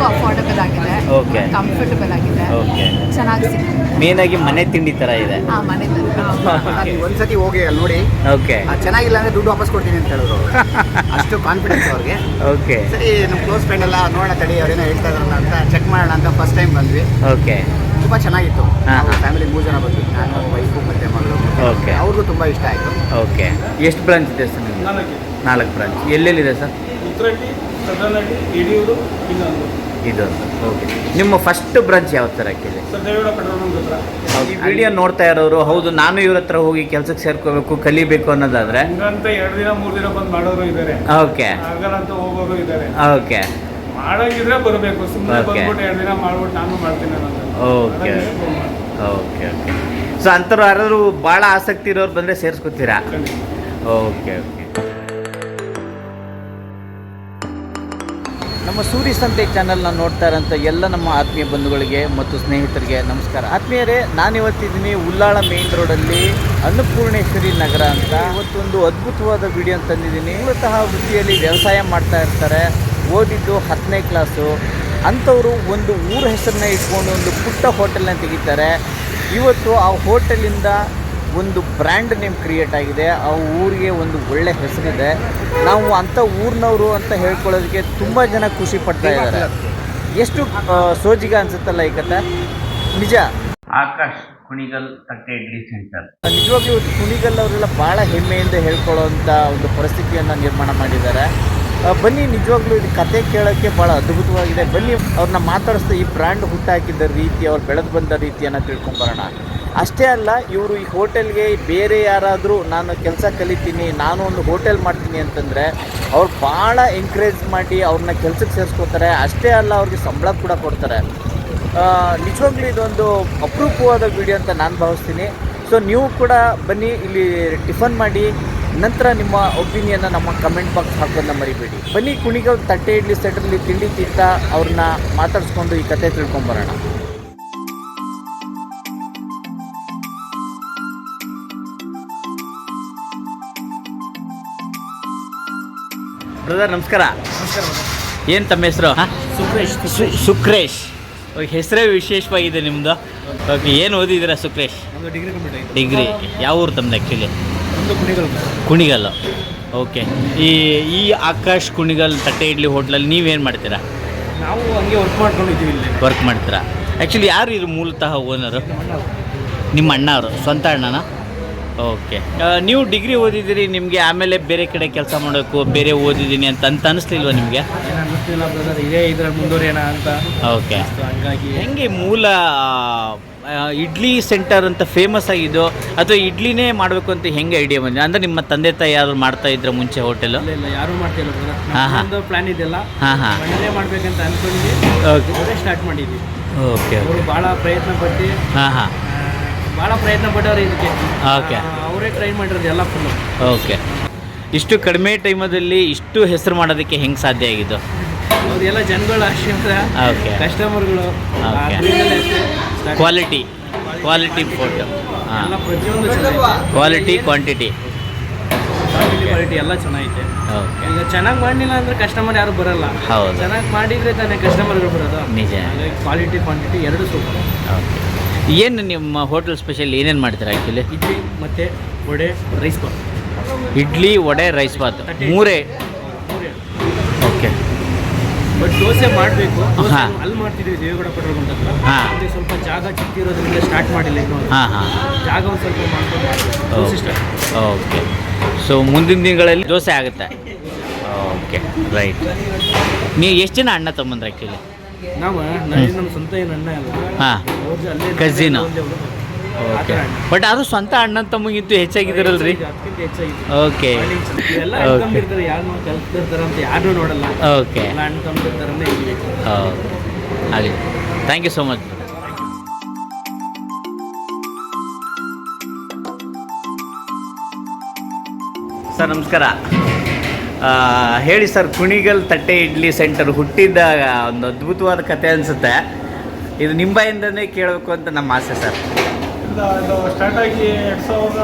ಎಲ್ಲರಿಗೂ ಅಫೋರ್ಡಬಲ್ ಆಗಿದೆ. Okay comfortable ಆಗಿದೆ. ಓಕೆ ಚೆನ್ನಾಗಿ ಸಿಗುತ್ತೆ ಆಗಿ ಮನೆ ತಿಂಡಿ ತರ ಇದೆ. ಆ ಮನೆ ನೀವು ಒಂದ್ಸತಿ ಹೋಗಿ ಅಲ್ಲಿ ನೋಡಿ. ಓಕೆ ಆ, ಚೆನ್ನಾಗಿಲ್ಲ ಅಂದ್ರೆ ದುಡ್ಡು ವಾಪಸ್ ಕೊಡ್ತೀನಿ ಅಂತ ಹೇಳಿದ್ರು ಅಷ್ಟು ಕಾನ್ಫಿಡೆನ್ಸ್ ಅವ್ರಿಗೆ. ಓಕೆ ಸರಿ ನಮ್ಮ ಕ್ಲೋಸ್ ಫ್ರೆಂಡ್ ಎಲ್ಲ ನೋಡೋಣ ತಡಿ ಅವ್ರೇನೋ ಹೇಳ್ತಾ ಇದಾರಲ್ಲ ಅಂತ ಚೆಕ್ ಮಾಡೋಣ ಅಂತ ಫಸ್ಟ್ ಟೈಮ್ ಬಂದ್ವಿ. ಓಕೆ ತುಂಬಾ ಚೆನ್ನಾಗಿತ್ತು. ಹಾ, ಫ್ಯಾಮಿಲಿ ಮೂರು ಜನ ಬಂದ್ವಿ. ನಾನು ವೈಫು ಮತ್ತೆ ಮಗಳು. ಓಕೆ ಅವ್ರಿಗೂ ತುಂಬಾ ಇಷ್ಟ ಆಯ್ತು. ಓಕೆ ಎಷ್ಟು ಬ್ರಾಂಚ್ ಇದೆ ಸರ್ ನಾಲ್ಕು. ನಾಲ್ಕು ಬ್ರಾಂಚ್ ಎಲ್ಲೆಲ್ಲಿದೆ ಸರ್? ಉತ್ತರಹಳ್ಳಿ ಸದನಹಳ್ಳಿ ಯಡಿಯೂರು ಇನ್ನೊಂದು. ಇದೊಂದು ಓಕೆ ನಿಮ್ಮ ಫಸ್ಟ್ ಬ್ರಾಂಚ್ ಯಾವ ಥರ ಕೇಳಿ? ಈ ವಿಡಿಯೋ ನೋಡ್ತಾ ಇರೋರು ಹೌದು ನಾನು ಇವ್ರ ಹತ್ರ ಹೋಗಿ ಕೆಲಸಕ್ಕೆ ಸೇರ್ಕೋಬೇಕು ಕಲಿಬೇಕು ಅನ್ನೋದಾದ್ರೆ? ಹಂಗಂತ ಎರಡು ದಿನ ಮೂರು ದಿನ ಬಂದು ಮಾಡೋರು ಇದ್ದಾರೆ ಓಕೆ ಅಂತ ಹೋಗೋರು ಇದ್ದಾರೆ ಓಕೆ ಮಾಡಂಗಿದ್ರೆ ಬರಬೇಕು ಸುಮ್ಮನೆ Okay. ಬಂದ್ಬಿಟ್ಟು ಎರಡು ದಿನ ಮಾಡ್ಬಿಟ್ಟು ನಾನು ಮಾಡ್ತೀನಿ ಅನ್ನೋದು. Phone ಮಾಡಿ. ಓಕೆ ಓಕೆ ಸೊ ಅಂಥವ್ರು ಯಾರಾದ್ರು ಭಾಳ ಆಸಕ್ತಿ ಇರೋರು ಬಂದರೆ ಸೇರಿಸ್ಕೊತೀರಾ? ಖಂಡಿತ. ಓಕೆ ಓಕೆ ನಮ್ಮ ಸೂರಿ ಸಂತೆ ಚಾನಲ್ನ ನೋಡ್ತಾ ಇರೋಂಥ ಎಲ್ಲ ನಮ್ಮ ಆತ್ಮೀಯ ಬಂಧುಗಳಿಗೆ ಮತ್ತು ಸ್ನೇಹಿತರಿಗೆ ನಮಸ್ಕಾರ. ಆತ್ಮೀಯರೇ, ನಾನಿವತ್ತಿದ್ದೀನಿ ಉಲ್ಲಾಳ ಮೇನ್ ರೋಡಲ್ಲಿ ಅನ್ನಪೂರ್ಣೇಶ್ವರಿ ನಗರ ಅಂತ. ಇವತ್ತೊಂದು ಅದ್ಭುತವಾದ ವಿಡಿಯೋ ತಂದಿದ್ದೀನಿ. ಮೂಲತಃ ವೃತ್ತಿಯಲ್ಲಿ ವ್ಯವಸಾಯ ಮಾಡ್ತಾ ಇರ್ತಾರೆ. ಓದಿದ್ದು ಹತ್ತನೇ ಕ್ಲಾಸು ಅಂಥವರು ಒಂದು ಊರ ಹೆಸರನ್ನ ಇಟ್ಕೊಂಡು ಒಂದು ಪುಟ್ಟ ಹೋಟೆಲ್ನ ತೆಗಿತಾರೆ. ಇವತ್ತು ಆ ಹೋಟೆಲಿಂದ ಒಂದು ಬ್ರ್ಯಾಂಡ್ ನೇಮ್ ಕ್ರಿಯೇಟ್ ಆಗಿದೆ. ಆ ಊರಿಗೆ ಒಂದು ಒಳ್ಳೆ ಹೆಸರಿದೆ. ನಾವು ಅಂಥ ಊರಿನವರು ಅಂತ ಹೇಳ್ಕೊಳ್ಳೋದಕ್ಕೆ ತುಂಬ ಜನ ಖುಷಿ ಪಡ್ತಾ ಇದ್ದಾರೆ. ಎಷ್ಟು ಸೋಜಿಗ ಅನ್ಸುತ್ತಲ್ಲ ಈ ಕತೆ? ನಿಜ? ಆಕಾಶ್ ಕುಣಿಗಲ್ ತಟ್ಟೆ ಇಡ್ಲಿ ಸೆಂಟರ್ ನಿಜವಾಗ್ಲೂ ಇವತ್ತು ಕುಣಿಗಲ್ ಅವರೆಲ್ಲ ಬಹಳ ಹೆಮ್ಮೆಯಿಂದ ಹೇಳ್ಕೊಳ್ಳೋವಂಥ ಒಂದು ಪರಿಸ್ಥಿತಿಯನ್ನು ನಿರ್ಮಾಣ ಮಾಡಿದ್ದಾರೆ. ಬನ್ನಿ ನಿಜವಾಗ್ಲೂ ಇದು ಕತೆ ಕೇಳೋಕ್ಕೆ ಭಾಳ ಅದ್ಭುತವಾಗಿದೆ. ಬನ್ನಿ ಅವ್ರನ್ನ ಮಾತಾಡಿಸ್ತಾ ಈ ಬ್ರ್ಯಾಂಡ್ ಹುಟ್ಟಾಕಿದ್ದ ರೀತಿ ಅವ್ರು ಬೆಳೆದು ಬಂದ ರೀತಿಯನ್ನು ತಿಳ್ಕೊಂಬರೋಣ. ಅಷ್ಟೇ ಅಲ್ಲ, ಇವರು ಈ ಹೋಟೆಲ್ಗೆ ಬೇರೆ ಯಾರಾದರೂ ನಾನು ಕೆಲಸ ಕಲಿತೀನಿ, ನಾನು ಒಂದು ಹೋಟೆಲ್ ಮಾಡ್ತೀನಿ ಅಂತಂದರೆ ಅವ್ರು ಭಾಳ ಎಂಕರೇಜ್ ಮಾಡಿ ಅವ್ರನ್ನ ಕೆಲಸಕ್ಕೆ ಸೇರಿಸ್ಕೋತಾರೆ ಅಷ್ಟೇ ಅಲ್ಲ, ಅವ್ರಿಗೆ ಸಂಬಳ ಕೂಡ ಕೊಡ್ತಾರೆ. ನಿಜವಾಗ್ಲೂ ಇದೊಂದು ಅಪರೂಪವಾದ ವಿಡಿಯೋ ಅಂತ ನಾನು ಭಾವಿಸ್ತೀನಿ. ಸೊ ನೀವು ಕೂಡ ಬನ್ನಿ, ಇಲ್ಲಿ ಟಿಫನ್ ಮಾಡಿ, ನಂತರ ನಿಮ್ಮ ಒಪಿನಿಯನ್ನ ನಮ್ಮ ಕಮೆಂಟ್ ಬಾಕ್ಸ್ ಹಾಕೋದನ್ನ ಮರಿಬೇಡಿ. ಬನ್ನಿ, ಕುಣಿಗಲ್ ತಟ್ಟೆ ಇಡ್ಲಿ ಸೆಟ್ರಲ್ಲಿ ತಿಂಡಿ ತಿಂತಾ ಅವ್ರನ್ನ ಮಾತಾಡಿಸ್ಕೊಂಡು ಈ ಕತೆ ತಿಳ್ಕೊಂಬರೋಣ. ಬ್ರದರ್ ನಮಸ್ಕಾರ. ಏನು ತಮ್ಮ ಹೆಸರು? ಸುಕ್ರೇಶ್ ಸುಕ್ರೇಶ್. ಹೆಸರೇ ವಿಶೇಷವಾಗಿದೆ ನಿಮ್ಮದು ಓಕೆ ಏನು ಓದಿದ್ದೀರಾ ಸುಕ್ರೇಶ್? ಡಿಗ್ರಿ ಡಿಗ್ರಿ ಯಾವ ಊರು ತಮ್ಮದು ಆ್ಯಕ್ಚುಲಿ ನಮ್ದು ಕುಣಿಗಲ್ ಕುಣಿಗಲ್. ಓಕೆ ಈ ಈ ಆಕಾಶ್ ಕುಣಿಗಲ್ ತಟ್ಟೆ ಇಡ್ಲಿ ಹೋಟ್ಲಲ್ಲಿ ನೀವೇನು ಮಾಡ್ತೀರಾ? ನಾವು ಹಂಗೆ ವರ್ಕ್ ಮಾಡ್ಕೊಂಡಿದ್ದೀವಿ ಇಲ್ಲಿ. ವರ್ಕ್ ಮಾಡ್ತೀರಾ? ಆ್ಯಕ್ಚುಲಿ ಯಾರು ಇದು ಮೂಲತಃ ಓನರು ನಿಮ್ಮ ಅಣ್ಣ ಅವರು ಸ್ವಂತ ಅಣ್ಣನ? ಓಕೆ. ನೀವು ಡಿಗ್ರಿ ಓದಿದ್ದೀರಿ ನಿಮಗೆ ಆಮೇಲೆ ಬೇರೆ ಕಡೆ ಕೆಲಸ ಮಾಡಬೇಕು ಬೇರೆ ಓದಿದ್ದೀನಿ ಅಂತ ಅಂತ ಅನಿಸ್ಲಿಲ್ವಾ ನಿಮಗೆ? ಏನು ಅನ್ನಿಸ್ತಿಲ್ಲ ಬ್ರದರ್ ಇದೇ ಇದ್ರ ಮುಂದುವರಿಯೋಣ ಅಂತ. ಓಕೆ. ಸೊ ಹಂಗಾಗಿ ಹೆಂಗೆ ಮೂಲ ಆ, ಇಡ್ಲಿ ಸೆಂಟರ್ ಅಂತ ಫೇಮಸ್ ಆಗಿದ್ದು ಅಥವಾ ಇಡ್ಲಿನೇ ಮಾಡಬೇಕು ಅಂತ ಹೆಂಗೆ ಐಡಿಯಾ ಬಂದಿದೆ? ಅಂದರೆ ನಿಮ್ಮ ತಂದೆ ತಾಯಿ ಯಾರು ಮಾಡ್ತಾ ಇದ್ರ ಮುಂಚೆ ಹೋಟೆಲು ಇಲ್ಲ ಇಲ್ಲ ಯಾರೂ ಮಾಡ್ತಿಲ್ಲ ಬ್ರದರ್ ಹಾ, ಪ್ಲಾನ್ ಇದೆಲ್ಲ ಹಾಂ ಹಾಂ. ಮನೇಲೇ ಮಾಡ್ಬೇಕಂತ ಅನ್ಕೊಂಡಿದ್ವಿ. ಓಕೆ. ಅವರೇ ಸ್ಟಾರ್ಟ್ ಮಾಡಿದ್ವಿ. ಓಕೆ. ಅವರು ಭಾಳ ಪ್ರಯತ್ನ ಪಟ್ಟು ಹಾಂ ಹಾಂ. ಭಾಳ ಪ್ರಯತ್ನ ಪಟ್ಟವ್ರೆ ಇದಕ್ಕೆ. ಓಕೆ. ಅವರೇ ಟ್ರೈ ಮಾಡಿರೋದು ಎಲ್ಲ ಫುಲ್ಲು ಓಕೆ ಇಷ್ಟು ಕಡಿಮೆ ಟೈಮಲ್ಲಿ ಇಷ್ಟು ಹೆಸರು ಮಾಡೋದಕ್ಕೆ ಹೆಂಗೆ ಸಾಧ್ಯ ಆಗಿದ್ದು? ಅವರೆಲ್ಲ ಜನಗಳ ಆಶೀರ್ವಾದ ಓಕೆ ಕಸ್ಟಮರ್ಗಳು ಓಕೆ. ಕ್ವಾಲಿಟಿ ಕ್ವಾಲಿಟಿ ಫೋಟೋ ಎಲ್ಲ ಹಾಂ ಪ್ರತಿಯೊಂದು ಚೆನ್ನಾಗಿದೆ. ಕ್ವಾಲಿಟಿ ಕ್ವಾಂಟಿಟಿ ಕ್ವಾಲಿಟಿ ಎಲ್ಲ ಚೆನ್ನಾಗಿದೆ. ಓಕೆ ಈಗ ಚೆನ್ನಾಗಿ ಮಾಡಲಿಲ್ಲ ಅಂದ್ರೆ ಕಸ್ಟಮರ್ ಯಾರು ಬರಲ್ಲ. ಹೌದು. ಚೆನ್ನಾಗಿ ಮಾಡಿದ್ರೆ ತಾನೇ ಕಸ್ಟಮರ್ಗಳು ಬರೋದು. ನಿಜ. ಹಾಗಾಗಿ ಕ್ವಾಲಿಟಿ ಕ್ವಾಂಟಿಟಿ ಎರಡು ಸೂಪರ್ ಓಕೆ ಏನು ನಿಮ್ಮ ಹೋಟೆಲ್ ಸ್ಪೆಷಲ್ ಏನೇನು ಮಾಡ್ತೀರಾ ಆ್ಯಕ್ಚುಲಿ ಇಡ್ಲಿ ಮತ್ತು ವಡೆ ರೈಸ್ ಬಾತ್. ಇಡ್ಲಿ ವಡೆ ರೈಸ್ ಬಾತ್. ಮೂರೇ? ಓಕೆ. ಬಟ್ ದೋಸೆ ಮಾಡಬೇಕು. ಹಾಂ. ಅಲ್ಲಿ ಮಾಡ್ತಿದ್ವಿ ದೇವೇಗೌಡ ಪೆಟ್ರೋಲ್ ಬಂಕ್ ಹತ್ರ. ಹಾ. ಮತ್ತೆ ಸ್ವಲ್ಪ ಜಾಗ ಚಿಕ್ಕಿರೋದ್ರಿಂದ ಸ್ಟಾರ್ಟ್ ಮಾಡಿಲ್ಲ ಇನ್ನು. ಹಾಂ ಹಾಂ. ಜಾಗ ಒಂದು ಸ್ವಲ್ಪ ಮಾಡ್ಕೊಂಡು ದೋಸೆ ಓಕೆ. ಸೊ ಮುಂದಿನ ದಿನಗಳಲ್ಲಿ ದೋಸೆ ಆಗುತ್ತೆ. ಓಕೆ ರೈಟ್ ನೀವು ಎಷ್ಟು ಜನ ಅಣ್ಣ ತಮ್ಮಂದ್ರೆ ಆ್ಯಕ್ಚುಲಿ ನಾವು ನಮ್ಮ ಸ್ವಂತ ಏನು ಅಣ್ಣ ಅಲ್ಲ ಹಾಂ. ಅಲ್ಲೇ ಓಕೆ ಬಟ್ ಅದು ಸ್ವಂತ ಅಣ್ಣ ತಮ್ಮಗಿಂತೂ ಹೆಚ್ಚಾಗಿದ್ದೀರಲ್ರಿ? ಓಕೆ ಓಕೆ ಆಗಲಿ thank you so much sir ನಮಸ್ಕಾರ. ಹೇಳಿ ಸರ್ ಕುಣಿಗಲ್ ತಟ್ಟೆ ಇಡ್ಲಿ ಸೆಂಟರ್ ಹುಟ್ಟಿದ್ದ ಒಂದು ಅದ್ಭುತವಾದ ಕತೆ ಅನಿಸುತ್ತೆ. ಇದು ನಿಂಬಾಯಿಂದನೇ ಕೇಳಬೇಕು ಅಂತ ನಮ್ಮ ಆಸೆ ಸರ್. ಇದು ಸ್ಟಾರ್ಟ್ ಆಗಿ ಎರಡು ಸಾವಿರದ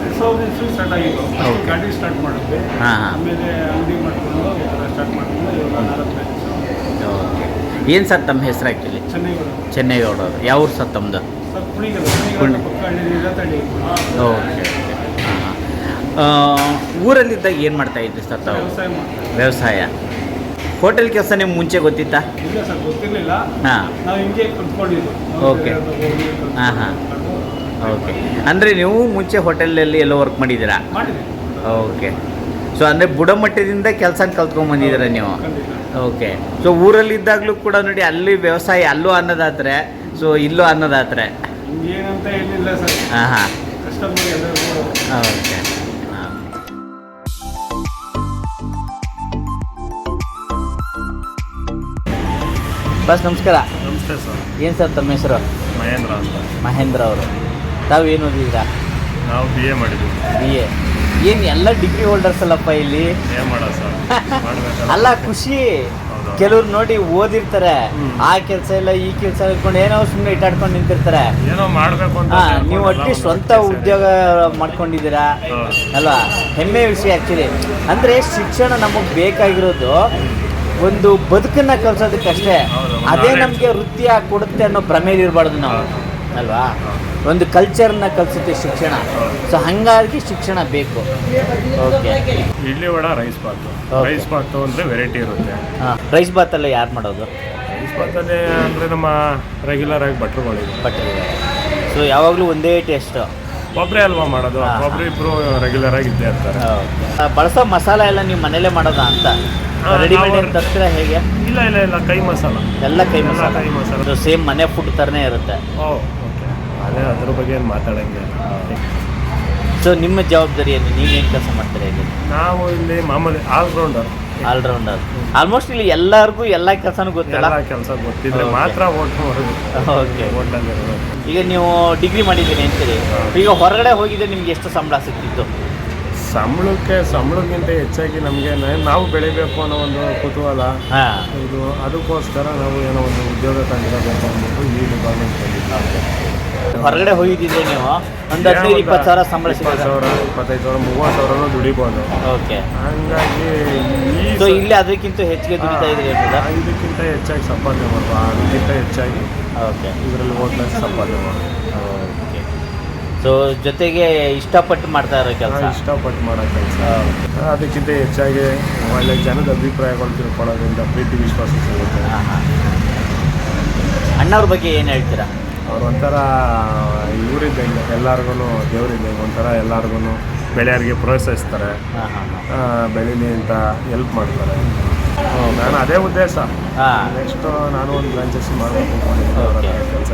ಎರಡು ಸಾವಿರದ ಇಸ್ವಿ ಸ್ಟಾರ್ಟ್ ಆಗಿತ್ತು. ಗಾಡಿ ಸ್ಟಾರ್ಟ್ ಮಾಡಿದ್ವಿ. ಆಮೇಲೆ ಅಂಗಡಿ ಮಾಡ್ಕೊಂಡು ಈ ಥರ ಸ್ಟಾರ್ಟ್ ಮಾಡ್ಕೊಂಡು ಇವಾಗ ನಾಲ್ಕು ಏನು ಸರ್ ತಮ್ಮ ಹೆಸರು ಆ್ಯಕ್ಚುಲಿ ಚೆನ್ನೈಗೌಡ. ಚೆನ್ನೈಗೌಡರು ಯಾವ ಊರು ಸರ್ ತಮ್ಮದು ಸರ್ ಕುಣಿಗಲ್ ಕುಣಿಗಲ್ ಓಕೆ ಊರಲ್ಲಿದ್ದಾಗ ಏನು ಮಾಡ್ತಾ ಇದ್ರಿ ಸರ್ ತಾವು? ವ್ಯವಸಾಯ ಹೋಟೆಲ್ ಕೆಲಸ ನಿಮ್ಗೆ ಮುಂಚೆ ಗೊತ್ತಿತ್ತಾ? ಇಲ್ಲ ಸರ್ ಗೊತ್ತಿರಲಿಲ್ಲ. ಹಾಂ. Okay. ಹಾಂ, ಹಾಂ. ಓಕೆ ಅಂದರೆ ನೀವು ಮುಂಚೆ ಹೋಟೆಲಲ್ಲಿ ಎಲ್ಲೋ ವರ್ಕ್ ಮಾಡಿದ್ದೀರಾ? ಮಾಡಿದೆ ಓಕೆ ಸೊ ಅಂದರೆ ಬುಡಮಟ್ಟದಿಂದ ಕೆಲಸ ಕಲ್ತ್ಕೊಂಡ್ಬಂದಿದ್ದೀರಾ ನೀವು? ಓಕೆ ಸೊ ಊರಲ್ಲಿದ್ದಾಗಲೂ ಕೂಡ ನೋಡಿ ಅಲ್ಲಿ ವ್ಯವಸಾಯ ಅಲ್ಲೂ ಅನ್ನೋದಾದ್ರೆ ಸೊ ಇಲ್ಲೂ ಅನ್ನೋದಾದ್ರೆ ಹಾಂ ಹಾಂ. ಓಕೆ ಬಸ್ ನಮಸ್ಕಾರ. ನಮಸ್ತೆ ಸರ್. ಏನು ಸರ್ ತಮ್ಮ ಹೆಸರು? ಮಹೇಂದ್ರ ಅಂತ. ಮಹೇಂದ್ರ ಅವರು. ತಾವು ಏನು ಓದಿದ್ದೀರಾ? ನಾವು ಬಿ ಎ ಮಾಡಿದ್ವಿ. ಬಿ ಎ ಏನು ಎಲ್ಲ ಡಿಗ್ರಿ ಹೋಲ್ಡರ್ಸ್ ಅಲ್ಲಪ್ಪ ಇಲ್ಲಿ? ಏನು ಮಾಡೋ ಸರ್. ಮಾಡ್ಬೇಕಲ್ಲ. ಅಲ್ಲ ಖುಷಿ. ಹೌದು. ಕೆಲವ್ರು ನೋಡಿ ಓದಿರ್ತಾರೆ. ಆ ಕೆಲಸ ಇಲ್ಲ ಈ ಕೆಲಸ ಇಟ್ಕೊಂಡು ಏನೋ ಸುಮ್ಮನೆ ಇಟ್ಟಾಡ್ಕೊಂಡು ನಿಂತಿರ್ತಾರೆ. ಏನೋ ಮಾಡಬೇಕು ಅಂತ ಹಾ ಸೇರ್ಕೊಂಡೆಲ್ಲ ನೀವು ಅಟ್ಲೀಸ್ಟ್ ಒಂದು ಸ್ವಂತ ಇದೆ. ಉದ್ಯೋಗ ಮಾಡ್ಕೊಂಡಿದ್ದೀರಾ? ಹೌದು. ಅಲ್ವಾ? ಹೆಮ್ಮೆ ವಿಷಯ ಆ್ಯಕ್ಚುಲಿ ಅಂದರೆ ಶಿಕ್ಷಣ ನಮಗೆ ಬೇಕಾಗಿರೋದು ಒಂದು ಬದುಕನ್ನ ಕಲ್ಸೋದಕ್ಕಷ್ಟೇ ಅದೇ ನಮಗೆ ವೃತ್ತಿಯ ಕೊಡುತ್ತೆ ಅನ್ನೋ ಭ್ರಮೇಲಿ ಇರಬಾರ್ದು ನಾವು ಅಲ್ವಾ? ಒಂದು ಕಲ್ಚರ್ನ ಕಲಿಸುತ್ತೆ ಶಿಕ್ಷಣ. ಸೊ ಹಾಗಾಗಿ ಶಿಕ್ಷಣ ಬೇಕು. Okay idli vada rice bath. Rice bath ಅಂದರೆ ವೆರೈಟಿ ಇರುತ್ತೆ. ರೈಸ್ ರೈಸ್ ಬಾತಲ್ಲ ಯಾರು ಮಾಡೋದು? ರೈಸ್ ಬಾತಲ್ಲಿ ಅಂದರೆ ನಮ್ಮ ರೆಗ್ಯುಲರ್ ಆಗಿ ಭಟ್ರುಗಳಿದೆ ಬಟ್ ಸೊ ಯಾವಾಗಲೂ ಒಂದೇ ಟೇಸ್ಟು ಒಬ್ಬರೇ ಅಲ್ವಾ ಮಾಡೋದು? ಕೊಬ್ಬರಿ ಇಬ್ಬರು ಒಬ್ರು ಇಬ್ರು ರೆಗ್ಯುಲರ್ ಆಗಿ ಇದ್ದೇ ಇರ್ತಾರೆ. ಬಳಸೋ ಮಸಾಲ ಎಲ್ಲ ನೀವು ಮನೇಲೆ ಮಾಡೋದಾ ಅಂತ? ಹಾ, ರೆಡಿಮೇಡ್ ನಾವು- ತರ್ತೀರಾ ಹೇಗೆ? ಇಲ್ಲ ಇಲ್ಲ ಇಲ್ಲ ಕೈ ಮಸಾಲ. ಎಲ್ಲ ಕೈ ಎಲ್ಲ ಮಸಾಲ. ಕೈ ಮಸಾಲ. ಸೇಮ್ ಮನೆ ಫುಡ್ ತರನೇ ಇರುತ್ತೆ. Oh okay. ಅದೇ ಅದ್ರ ಬಗ್ಗೆ ಏನು ಮಾತಾಡಂಗೆ ಸೊ ನಿಮ್ಮ ಜವಾಬ್ದಾರಿ ಏನು ನೀವೇನು ಕೆಲಸ ಮಾಡ್ತೀರಾ ಇಲ್ಲಿ? ನಾವು ಇಲ್ಲಿ ಮಾಮೂಲಿ ಆಲ್ರೌಂಡರ್ ಆಲ್ರೌಂಡರ್ ಆಲ್ಮೋಸ್ಟ್ ಇಲ್ಲಿ ಎಲ್ಲರಿಗೂ ಎಲ್ಲ ಕೆಲಸನೂ ಗೊತ್ತಿಲ್ಲ? ಎಲ್ಲ ಕೆಲಸ ಗೊತ್ತಿದ್ರೆ ಮಾತ್ರ ಓಟ್ ಓಕೆ ಈಗ ನೀವು ಡಿಗ್ರಿ ಮಾಡಿದ್ದೀನಿ ಅಂತೀರಿ. ಈಗ ಹೊರಗಡೆ ಹೋಗಿದ್ರೆ ನಿಮ್ಗೆ ಎಷ್ಟು ಸಂಬಳ ಸಿಕ್ತಿತ್ತು? ಸಂಬಳಕ್ಕೆ ಸಂಬಳಕ್ಕಿಂತ ಹೆಚ್ಚಾಗಿ ನಮಗೆ ನಾವು ಬೆಳಿಬೇಕು ಅನ್ನೋ ಒಂದು ಕುತೂಹಲ. ಇದು ಅದಕ್ಕೋಸ್ಕರ ನಾವು ಏನೋ ಒಂದು ಉದ್ಯೋಗ ತಂದಿರಬೇಕು ಅನ್ನೋದು ಈ ಡಿಪಾರ್ಟ್ಮೆಂಟ್ ಹೊರಗಡೆ ಹೋಗಿದ್ದಿದ್ರೆ ನೀವು ಒಂದು ಹದಿನೈದು ಇಪ್ಪತ್ತು ಸಾವಿರ ಸಂಬಳ ಇಪ್ಪತ್ತು ಸಿಗುತ್ತೆ. ಸಾವಿರ ಇಪ್ಪತ್ತೈದು ಸಾವಿರ ಮೂವತ್ತು ಸಾವಿರನೂ ದುಡಿಬೋದು. ಓಕೆ. ಹಂಗಾಗಿ ಈ ಸೊ ಸ- ಇಲ್ಲಿ ಅದಕ್ಕಿಂತ ಹೆಚ್ಚಿಗೆ ದುಡಿತಾ ಇದ್ರಿ ಹಾ, ಇದಕ್ಕಿಂತ ಹೆಚ್ಚಾಗಿ ಸಂಪಾದನೆ ಮಾಡುವ ಅದಕ್ಕಿಂತ ಹೆಚ್ಚಾಗಿ ಓಕೆ. ಇದರಲ್ಲಿ ಹೋಟ್ಲಲ್ಲಿ ಸಂಪಾದನೆ ಮಾಡೋದು. ಓಕೆ. ಸೊ ಜೊತೆಗೆ ಇಷ್ಟಪಟ್ಟು ಮಾಡ್ತಾ ಇರೋ ಕೆಲಸ? ಇಷ್ಟಪಟ್ಟು ಮಾಡೋ ಕೆಲಸ. ಅದಕ್ಕಿಂತ ಹೆಚ್ಚಾಗಿ ಒಳ್ಳೆ ಜನದ ಅಭಿಪ್ರಾಯಗಳು ತಿಳ್ಕೊಳ್ಳೋದ್ರಿಂದ ಪ್ರೀತಿ ವಿಶ್ವಾಸ ಸಿಗುತ್ತೆ. ಅಣ್ಣವ್ರ ಬಗ್ಗೆ ಏನು ಹೇಳ್ತೀರಾ? ಅವ್ರು ಒಂಥರ ಇವರಿದ್ದಂಗೆ ಎಲ್ಲರಿಗೂ ದೇವರಿದ್ದಂಗೆ ಒಂಥರ ಎಲ್ಲರಿಗೂ ಬೆಳೆಯೋರಿಗೆ ಪ್ರೋತ್ಸಾಹಿಸ್ತಾರೆ. ಬೆಳೀಲಿ ಅಂತ ಹೆಲ್ಪ್ ಮಾಡ್ತಾರೆ. ನಾನು ಅದೇ ಉದ್ದೇಶ. ಹಾಂ. ನೆಕ್ಸ್ಟ್ ನಾನು ಒಂದು ಬ್ರಾಂಚಸ್ ಮಾಡಬೇಕು. ಕೆಲಸ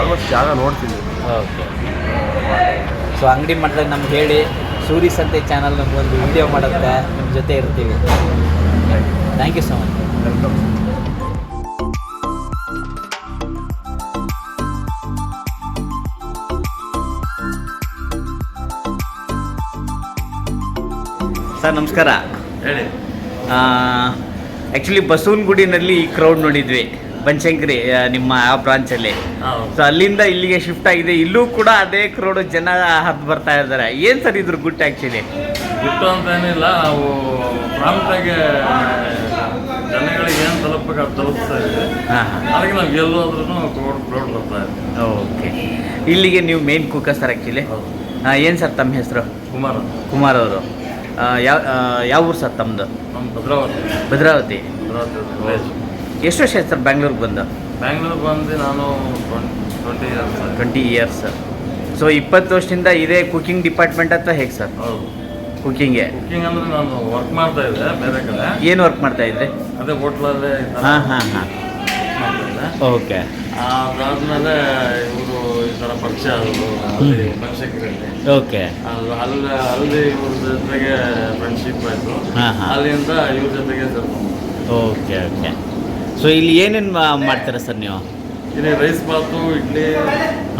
ಆಲ್ಮೋಸ್ಟ್ ಜಾಗ ನೋಡ್ತೀನಿ. ಓಕೆ. ಸೊ ಅಂಗಡಿ ಮಾಡಿದಾಗ ನಮ್ಗೆ ಹೇಳಿ ಸೂರಿ ಸಂತೆ ಚಾನಲ್ ನಮಗೊಂದು ವಿಡಿಯೋ ಮಾಡುತ್ತೆ. ನಿಮ್ಮ ಜೊತೆ ಇರ್ತೀವಿ. Thank you so much welcome sir ನಮಸ್ಕಾರ. ಹೇಳಿ. ಆ್ಯಕ್ಚುಲಿ ಬಸವನಗುಡಿನಲ್ಲಿ ಈ ಕ್ರೌಡ್ ನೋಡಿದ್ವಿ ಬನಶಂಕರಿ ನಿಮ್ಮ ಆ ಬ್ರಾಂಚಲ್ಲಿ ಸೊ ಅಲ್ಲಿಂದ ಇಲ್ಲಿಗೆ ಶಿಫ್ಟ್ ಆಗಿದೆ. ಇಲ್ಲೂ ಕೂಡ ಅದೇ ಕ್ರೌಡ್ ಜನ ಹತ್ತು ಬರ್ತಾ ಇದ್ದಾರೆ. ಏನು ಸರ್ ಇದ್ರ ಗುಟ್ಟು ಆ್ಯಕ್ಚುಲಿ ಗುಟ್ಟು ಅಂತ ಏನಿಲ್ಲ ನಾವು ಪ್ರಾಂಪ್ಟಾಗಿ ಜನಗಳಿಗೆ ಏನು ತಲುಪಬೇಕು ಅದು ತಲುಪಿಸ್ತಾ ಇದೆ. ಹಾಂ ಹಾಂ. ಅದಕ್ಕೆ ನಾವು ಎಲ್ಲೋದ್ರೂ ಕ್ರೌಡ್ ಕ್ರೌಡ್ ಬರ್ತಾ ಇದೆ. ಓಕೆ ಇಲ್ಲಿಗೆ ನೀವು ಮೇನ್ ಕುಕ್ಕ ಸರ್ ಆ್ಯಕ್ಚುಲಿ ಹೌದು. ಏನು ಸರ್ ತಮ್ಮ ಹೆಸರು? ಕುಮಾರ್ ಕುಮಾರ್ ಅವರು. ಯಾವ ಯಾವ ಊರು ಸರ್ ತಮ್ಮದು ಭದ್ರಾವತಿ. ಭದ್ರಾವತಿ. ಎಷ್ಟು ವರ್ಷ ಆಯ್ತು ಸರ್ ಬ್ಯಾಂಗ್ಳೂರಿಗೆ ಬಂದು? ಬ್ಯಾಂಗ್ಳೂರ್ಗೆ ಬಂದು ನಾನು twenty years twenty years sir so ಇಪ್ಪತ್ತು ವರ್ಷದಿಂದ ಇದೇ ಕುಕಿಂಗ್ ಡಿಪಾರ್ಟ್ಮೆಂಟ್ ಅಥವಾ ಹೇಗೆ ಸರ್? ಕುಕಿಂಗೆ ಕುಕಿಂಗ್ ಅಂದ್ರೆ ನಾನು ವರ್ಕ್ ಮಾಡ್ತಾ ಇದ್ದೆ ಬೇರೆ ಕಡೆ. ಏನು ವರ್ಕ್ ಮಾಡ್ತಾ ಇದ್ದೆ ಅದೇ ಹೋಟ್ಲಲ್ಲೇ ಹಾಂ ಹಾಂ ಹಾಂ. ಓಕೆ ಅದಾದ್ಮೇಲೆ ಇವರು ಈ ಪಕ್ಷ ಓಕೆ. ಅಲ್ಲಿ ಅಲ್ಲಿ ಇವ್ರ ಜೊತೆಗೆ ಫ್ರೆಂಡ್ಶಿಪ್ ಆಯಿತು. ಅಲ್ಲಿಂದ ಇವ್ರ ಜೊತೆಗೆ ಓಕೆ ಓಕೆ. ಸೊ ಇಲ್ಲಿ ಏನೇನು ಮಾಡ್ತೀರಾ ಸರ್ ನೀವು? ಇಲ್ಲಿ ರೈಸ್ ಬಾತು ಇಡ್ಲಿ.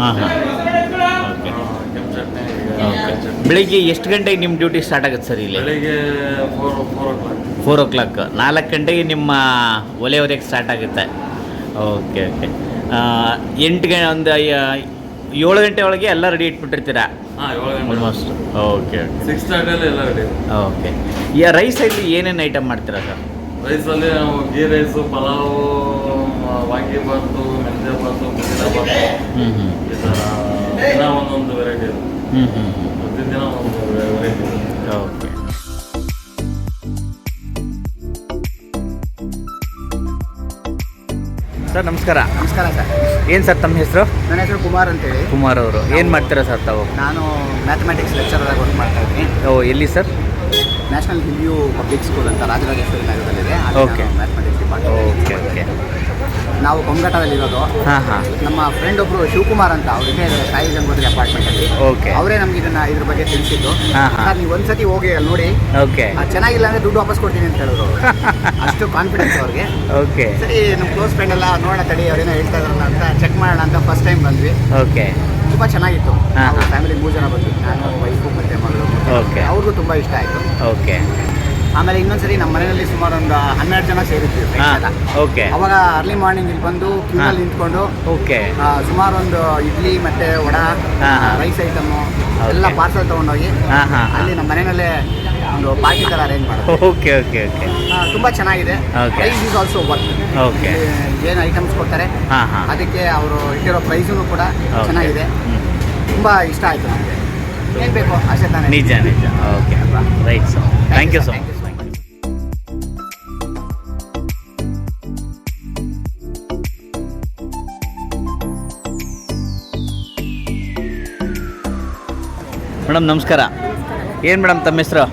ಹಾಂ ಹಾಂ. ಓಕೆ. ಬೆಳಿಗ್ಗೆ ಎಷ್ಟು ಗಂಟೆಗೆ ನಿಮ್ಮ ಡ್ಯೂಟಿ ಸ್ಟಾರ್ಟ್ ಆಗುತ್ತೆ ಸರ್ ಇಲ್ಲಿ? ಬೆಳಿಗ್ಗೆ four four o'clock four o'clock ನಾಲ್ಕು ಗಂಟೆಗೆ ನಿಮ್ಮ ಒಲೆಯವರೆಗೆ ಸ್ಟಾರ್ಟ್ ಆಗುತ್ತೆ. Okay okay. ಎಂಟು ಗಂಟೆ ಒಂದು ಏಳು ಗಂಟೆ ಒಳಗೆ ಎಲ್ಲ ರೆಡಿ ಇಟ್ಬಿಟ್ಟಿರ್ತೀರಾ? ಹಾಂ ಏಳು ಗಂಟೆ ಆಲ್ಮೋಸ್ಟ್ ಓಕೆ ಓಕೆ ಸಿಕ್ಸ್ ತರ್ಟಿಯಲ್ಲಿ ಎಲ್ಲ ರೆಡಿ ಓಕೆ ಈ ರೈಸಲ್ಲಿ ಏನೇನು ಐಟಮ್ ಮಾಡ್ತೀರಾ ಸರ್ ರೈಸಲ್ಲಿ ನಾವು ಗೀ ರೈಸು ಪಲಾವು ವಾಂಗಿ ಬಾತು ಮೆಂತ್ಯ ಬಾತು ಪುದೀನ ಬಾತು ಹ್ಞೂ ಹ್ಞೂ ಈ ಥರ ದಿನ ಒಂದೊಂದು ವೆರೈಟಿ ಇದೆ ಹ್ಞೂ ಹ್ಞೂ ಹ್ಞೂ ಪ್ರತಿದಿನ ಒಂದೊಂದು ವೆರೈಟಿ ಇದೆ ಓಕೆ ಸರ್ ನಮಸ್ಕಾರ. ನಮಸ್ಕಾರ ಸರ್. ಏನು ಸರ್ ತಮ್ಮ ಹೆಸರು? ನನ್ನ ಹೆಸರು ಕುಮಾರ್ ಅಂತೇಳಿ. ಕುಮಾರ್ ಅವರು. ಏನು ಮಾಡ್ತೀರಾ ಸರ್ ತಾವು? ನಾನು ಮ್ಯಾಥಮೆಟಿಕ್ಸ್ ಲೆಕ್ಚರ್ ಆಗಿ ವರ್ಕ್ ಮಾಡ್ತಾ ಇದ್ದೀನಿ. ಓ ಎಲ್ಲಿ ಸರ್? ನ್ಯಾಷನಲ್ ಹಿಂದಿಯೂ ಪಬ್ಲಿಕ್ ಸ್ಕೂಲ್ ಅಂತ ರಾಜರಾಜೇಶ್ವರಿ ನಗರದಲ್ಲಿದೆ. Okay mathematics department okay okay ನಾವು ಕೊಂಗಟದಲ್ಲಿರೋದು ಇರೋದು. ನಮ್ಮ ಫ್ರೆಂಡ್ ಒಬ್ರು ಶಿವಕುಮಾರ್ ಅಂತ ಅವ್ರಿಗೆ ಸಾಯಿ ಗಂಗೋತ್ರಿ ಅಪಾರ್ಟ್ಮೆಂಟ್ ಅಲ್ಲಿ. ಓಕೆ ಅವರೇ ನಮ್ಗೆ ಇದನ್ನ ಇದ್ರ ಬಗ್ಗೆ ತಿಳಿಸಿದ್ದು. ಸರ್ ನೀವು ಒಂದ್ಸತಿ ಹೋಗಿ ಅಲ್ಲಿ ನೋಡಿ. ಓಕೆ ಚೆನ್ನಾಗಿಲ್ಲ ಅಂದ್ರೆ ದುಡ್ಡು ವಾಪಸ್ ಕೊಡ್ತೀನಿ ಅಂತ ಹೇಳಿದ್ರು ಅಷ್ಟು ಕಾನ್ಫಿಡೆನ್ಸ್ ಅವ್ರಿಗೆ. ಓಕೆ ಸರಿ ನಮ್ಮ ಕ್ಲೋಸ್ ಫ್ರೆಂಡ್ ಎಲ್ಲ ನೋಡೋಣ ತಡಿ ಅವ್ರೇನೋ ಹೇಳ್ತಾ ಇದ್ರಲ್ಲ ಅಂತ ಚೆಕ್ ಮಾಡೋಣ ಅಂತ ಫಸ್ಟ್ ಟೈಮ್ ಬಂದ್ವಿ. ಓಕೆ ತುಂಬಾ ಚೆನ್ನಾಗಿತ್ತು. ಫ್ಯಾಮಿಲಿ ಮೂರು ಜನ ಬಂದ್ವಿ. ನಾನು ವೈಫು ಮತ್ತೆ ಮಗಳು. Okay. ಅವ್ರಿಗೂ ತುಂಬಾ ಇಷ್ಟ ಆಯ್ತು. ಓಕೆ ಆಮೇಲೆ ಇನ್ನೊಂದ್ಸರಿ ನಮ್ಮ ಮನೆಯಲ್ಲಿ ಸುಮಾರು ಒಂದು ಹನ್ನೆರಡು ಜನ ಸೇರಿದ್ವಿ. ಓಕೆ ಅವಾಗ ಅರ್ಲಿ ಮಾರ್ನಿಂಗ್ ಇಲ್ಲಿ ಬಂದು ಕ್ಯೂನಲ್ಲಿ. ನಿಂತ್ಕೊಂಡು ಓಕೆ ಸುಮಾರು ಒಂದು ಇಡ್ಲಿ ಮತ್ತೆ ವಡ. ರೈಸ್ ಐಟಮು ಎಲ್ಲ. ಪಾರ್ಸಲ್ ತಗೊಂಡೋಗಿ ಅಲ್ಲಿ ನಮ್ಮ ಮನೆಯಲ್ಲೇ ಒಂದು ಪಾರ್ಟಿ ತರ ಅರೇಂಜ್ ಮಾಡೋದು ಓಕೆ ಓಕೆ ಓಕೆ ತುಂಬ ಚೆನ್ನಾಗಿದೆ. Price is also worth okay ಏನು ಐಟಮ್ಸ್ ಕೊಡ್ತಾರೆ ಅದಕ್ಕೆ ಅವರು ಇಟ್ಟಿರೋ ಪ್ರೈಸೂ ಕೂಡ ಚೆನ್ನಾಗಿದೆ. ತುಂಬಾ ಇಷ್ಟ ಆಯ್ತು ನಮಗೆ. ಏನು ಬೇಕು ಅಷ್ಟೇ ತಾನೇ. ನಿಜ ನಿಜ. Okay right so thank you so much madam ನಮಸ್ಕಾರ. ಏನು ಮೇಡಮ್ ತಮ್ಮ ಹೆಸರು?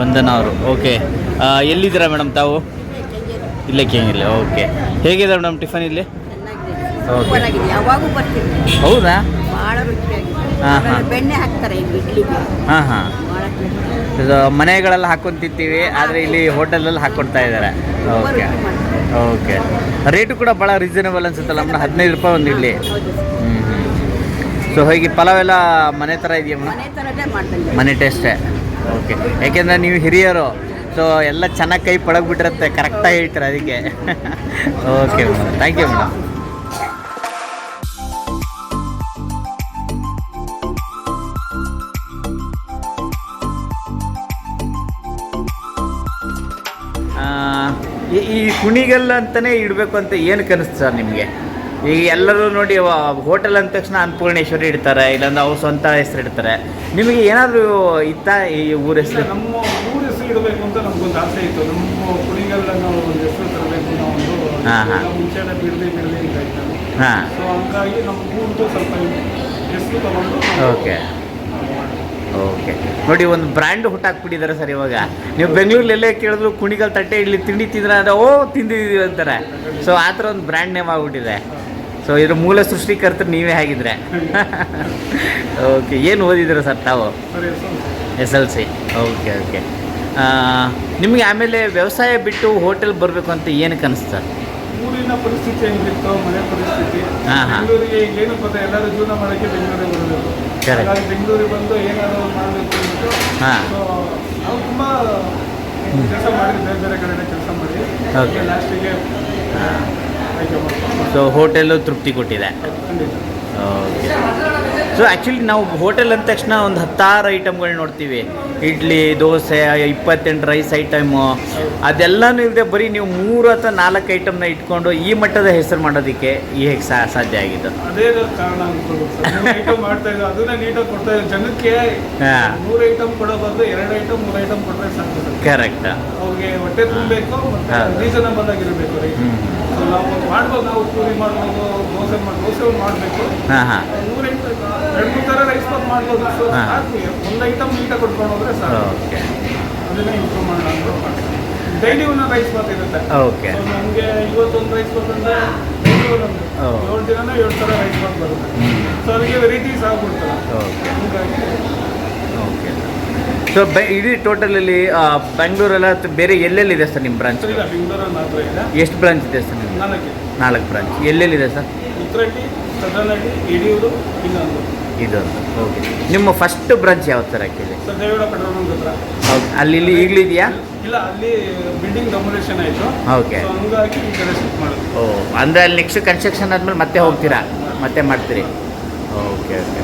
ವಂದನಾ ಅವರು ಓಕೆ. ಎಲ್ಲಿದ್ದೀರಾ ಮೇಡಮ್ ತಾವು? ಇಲ್ಲೇ ಕೇಂಗಿಲ್ಲ ಓಕೆ. ಹೇಗಿದೆ ಮೇಡಮ್ ಟಿಫನ್ ಇಲ್ಲಿ? ಹೌದಾ? ಹಾಂ ಹಾಂ. ಹಾ, ಹಾ. ಇದು ಮನೆಗಳೆಲ್ಲ ಹಾಕೊಂಡು ತಿಂತೀವಿ ಆದರೆ ಇಲ್ಲಿ ಹೋಟೆಲಲ್ಲಿ ಹಾಕ್ಕೊಡ್ತಾ ಇದ್ದಾರೆ. ಓಕೆ. ಓಕೆ. ರೇಟು ಕೂಡ ಭಾಳ ರೀಸನೇಬಲ್ ಅನ್ಸುತ್ತಲ್ಲ ಮೇಡಮ್? ಹದಿನೈದು ರೂಪಾಯಿ ಒಂದು ಇಲ್ಲಿ ಹ್ಞೂ ಸೊ ಹೋಗಿ ಪಲಾವ್ ಎಲ್ಲ ಮನೆ ಥರ ಇದೆಯಮ್ಮ ಮನೆ ಮಾಡ್ದಂಗೆ ಮನೆ ಟೇಸ್ಟೇ? ಓಕೆ ಯಾಕೆಂದರೆ ನೀವು ಹಿರಿಯರು ಸೊ ಎಲ್ಲ ಚೆನ್ನಾಗಿ ಕೈ ಪಳಗ್ಬಿಟ್ಟಿರುತ್ತೆ ಕರೆಕ್ಟಾಗಿ ಹೇಳ್ತೀರ ಅದಕ್ಕೆ? Okay madam. Thank you madam. ಈ- ಕುಣಿಗಲ್ಲ ಕುಣಿಗಲ್ ಅಂತಲೇ ಇಡಬೇಕು ಅಂತ ಏನು ಕನಸ್ತು ಸರ್ ನಿಮಗೆ? ಈಗ ಎಲ್ಲರೂ ನೋಡಿ ಹೋಟೆಲ್ ಅಂದ ತಕ್ಷಣ ಅನ್ನಪೂರ್ಣೇಶ್ವರಿ ಇಡ್ತಾರೆ ಇಲ್ಲಾಂದ್ರೆ ಅವ್ರ ಸ್ವಂತ ಹೆಸರು ಇಡ್ತಾರೆ. ನಿಮಗೆ ಏನಾದರೂ ಇತ್ತ ಈ ಊರ ಹೆಸರು? ನಮ್ಮ ಊರ ಹೆಸರು ಇಡಬೇಕು ಅಂತ ನಮ್ಗೊಂದು ಆಸೆ ಇತ್ತು. ನಮ್ಮ ಕುಣಿಗಲ್ ನಾವು ಒಂದು ಹೆಸರು ತರಬೇಕು ಅನ್ನೋ ಒಂದು ಹಾಂ ಹಾಂ. ಮುಂಚೆ ಬಿಡದೆ ಬಿಡದೆ ಅಂತ ಇತ್ತು ಹಾಂ. ಸೊ ಹಂಗಾಗಿ ನಮ್ಮ ಊರ್ದು ಸ್ವಲ್ಪ ಹೆಸರು ತಗೊಂಡು ಓಕೆ. ಓಕೆ. ನೋಡಿ ಒಂದು ಬ್ರ್ಯಾಂಡ್ ಹುಟ್ಟಾಕ್ಬಿಟ್ಟಿದ್ದಾರೆ ಸರ್ ಇವಾಗ. ನೀವು ಬೆಂಗಳೂರಲ್ಲೆಲ್ಲೇ ಕೇಳಿದ್ರು ಕುಣಿಗಲ್ ತಟ್ಟೆ ಇಡ್ಲಿ ತಿಂಡಿ ತಿಂದ್ರೆ ಅಂದರೆ ಓ ತಿಂದಿದ್ದೀವಿ ಅಂತಾರೆ. ಸೊ ಆ ಥರ ಒಂದು ಬ್ರ್ಯಾಂಡ್ ನೇಮ್ ಆಗ್ಬಿಟ್ಟಿದೆ. ಸೊ ಇದ್ರ ಮೂಲ ಸೃಷ್ಟಿಕರ್ತರು ನೀವೇ ಆಗಿದ್ರೆ. ಓಕೆ ಏನು ಓದಿದ್ದೀರ ಸರ್ ತಾವು? S L C. Okay okay ನಿಮಗೆ ಆಮೇಲೆ ವ್ಯವಸಾಯ ಬಿಟ್ಟು ಹೋಟೆಲ್ ಬರಬೇಕು ಅಂತ ಏನು ಅನಿಸ್ತು ಸರ್? ಊರಿನ ಪರಿಸ್ಥಿತಿ ಹೆಂಗಿತ್ತು ಮನೆ ಪರಿಸ್ಥಿತಿ. ಬೆಂಗಳೂರಿಗೆ ಈಗೇನು ಗೊತ್ತಾ ಎಲ್ಲರೂ ಜೀವನ ಮಾಡೋಕ್ಕೆ ಬೆಂಗಳೂರಿಗೆ ಬರಬೇಕು. ಹಾಗಾಗಿ ಬೆಂಗಳೂರಿಗೆ ಬಂದು ಏನಾದರೂ ಮಾಡಬೇಕು ಅಂದ್ಬಿಟ್ಟು ನಾವು ತುಂಬ ಕೆಲಸ ಮಾಡಿದ್ವಿ ಬೇರೆ ಬೇರೆ ಕಡೆ ಕೆಲಸ. ಮಾಡಿ. ಲಾಸ್ಟಿಗೆ ಸೊ ಹೋಟೆಲು ತೃಪ್ತಿ ಕೊಟ್ಟಿದೆ. ಓಕೆ ಸೊ ಆ್ಯಕ್ಚುಲಿ ನಾವು ಹೋಟೆಲ್ ಅಂದ ತಕ್ಷಣ ಒಂದು ಹತ್ತಾರು ಐಟಮ್ಗಳು ನೋಡ್ತೀವಿ. ಇಡ್ಲಿ ದೋಸೆ ಇಪ್ಪತ್ತೆಂಟು ರೈಸ್ ಐಟಮು ಅದೆಲ್ಲನೂ ಇಲ್ಲದೆ ಬರೀ ನೀವು ಮೂರು ಅಥವಾ ನಾಲ್ಕು ಐಟಮ್ನ ಇಟ್ಕೊಂಡು ಈ ಮಟ್ಟದ ಹೆಸರು ಮಾಡೋದಕ್ಕೆ ಈ ಹೇಗೆ ಸಾ ಸಾಧ್ಯ ಆಗಿದ್ದು. ಅದೇ ಕಾರಣ ಜನಕ್ಕೆ. ಮೂರು ಐಟಮ್ ಕೊಡೋ ಬದಲು ಎರಡು ಐಟಮ್ ಮೂರು ಐಟಮ್ ಕೊಟ್ಟರೆ. ಕರೆಕ್ಟ್ ಅವ್ರಿಗೆ ಹೊಟ್ಟೆ ತುಂಬಬೇಕು. ರೀಸನಬಲ್ ಆಗಿರಬೇಕು ನಾವು ಮಾಡ್ಬೋದು ನಾವು ಪೂರಿ ಮಾಡ್ಬೋದು ದೋಸೆ ಮಾಡಿ ದೋಸೆ ಮಾಡಬೇಕು. ಹಾಂ ಎರಡು ಮೂರು ಥರ ರೈಸ್ ಬಾತ್ ಮಾಡ್ಬೋದು ಸೊ ಹಾ. ಸಾಕು ಒಂದು ಐಟಮ್ ನೀಟಾಗಿ ಕೊಟ್ಕೊಂಡು ಹೋದ್ರೆ ಸಾಕು. ಓಕೆ. ಅದನ್ನೇ ಇಂಪ್ರೂವ್ ಮಾಡೋಣ ಅಂತ ಡೈಲಿ ಒಂದೊಂದು ರೈಸ್ ಬಾತ್ ಇರುತ್ತೆ. ಓಕೆ. ನಮಗೆ ಇವತ್ತೊಂದು ರೈಸ್ ಬಾತ್ ಅಂದ್ರೆ daily ಒಂದೊಂದು. ಓ. ಏಳು ದಿನನ ಏಳು ಥರ ರೈಸ್ ಬಾತ್ ಬರುತ್ತೆ. ಸೊ ಅದಕ್ಕೆ ವೆರೈಟೀಸ್ ಆಗ್ಬಿಡ್ತಲ್ಲ ಓಕೆ. ಹೀಗಾಗಿ ಓಕೆ. ಸೊ ಬೆ ಇಡೀ ಟೋಟಲಲ್ಲಿ ಬೆಂಗಳೂರೆಲ್ಲ ಬೇರೆ ಎಲ್ಲೆಲ್ಲಿದೆ ಸರ್ ನಿಮ್ಮ ಬ್ರಾಂಚ್ ಈಗ ಬೆಂಗಳೂರಲ್ಲಿ ಮಾತ್ರ ಇದೆ. ಎಷ್ಟು ಬ್ರಾಂಚ್ ಇದೆ ಸರ್ ನಿಮ್ಗೆ ನಾಲ್ಕು. ನಾಲ್ಕು ಬ್ರಾಂಚ್ ಎಲ್ಲೆಲ್ಲಿದೆ ಸರ್? ಉತ್ತರಹಳ್ಳಿ ಸದನಹಳ್ಳಿ ಯಡಿಯೂರು ಇನ್ನೊಂದು. ಇದೊಂದು. ಓಕೆ ನಿಮ್ಮ ಫಸ್ಟ್ ಬ್ರಾಂಚ್ ಯಾವ ಥರ actually so Deve Gowda petrol bunk ಹತ್ರ. ಹೌದು ಅಲ್ಲಿ ಇಲ್ಲಿ ಈಗಲಿದೆಯಾ ಇಲ್ಲ ಅಲ್ಲಿ ಬಿಲ್ಡಿಂಗ್ ಡೊಮಿನೇಷನ್ ಆಯಿತು. ಓಕೆ ಸೊ ಹಂಗಾಗಿ ಈ ಕಡೆ ಶಿಫ್ಟ್ ಮಾಡೋದು ಓ ಅಂದರೆ ಅಲ್ಲಿ ನೆಕ್ಸ್ಟ್ ಕನ್ಸ್ಟ್ರಕ್ಷನ್ ಆದಮೇಲೆ ಮತ್ತೆ ಹೋಗ್ತೀರಾ? ಮತ್ತೆ ಮಾಡ್ತೀರಿ? ಓಕೆ ಓಕೆ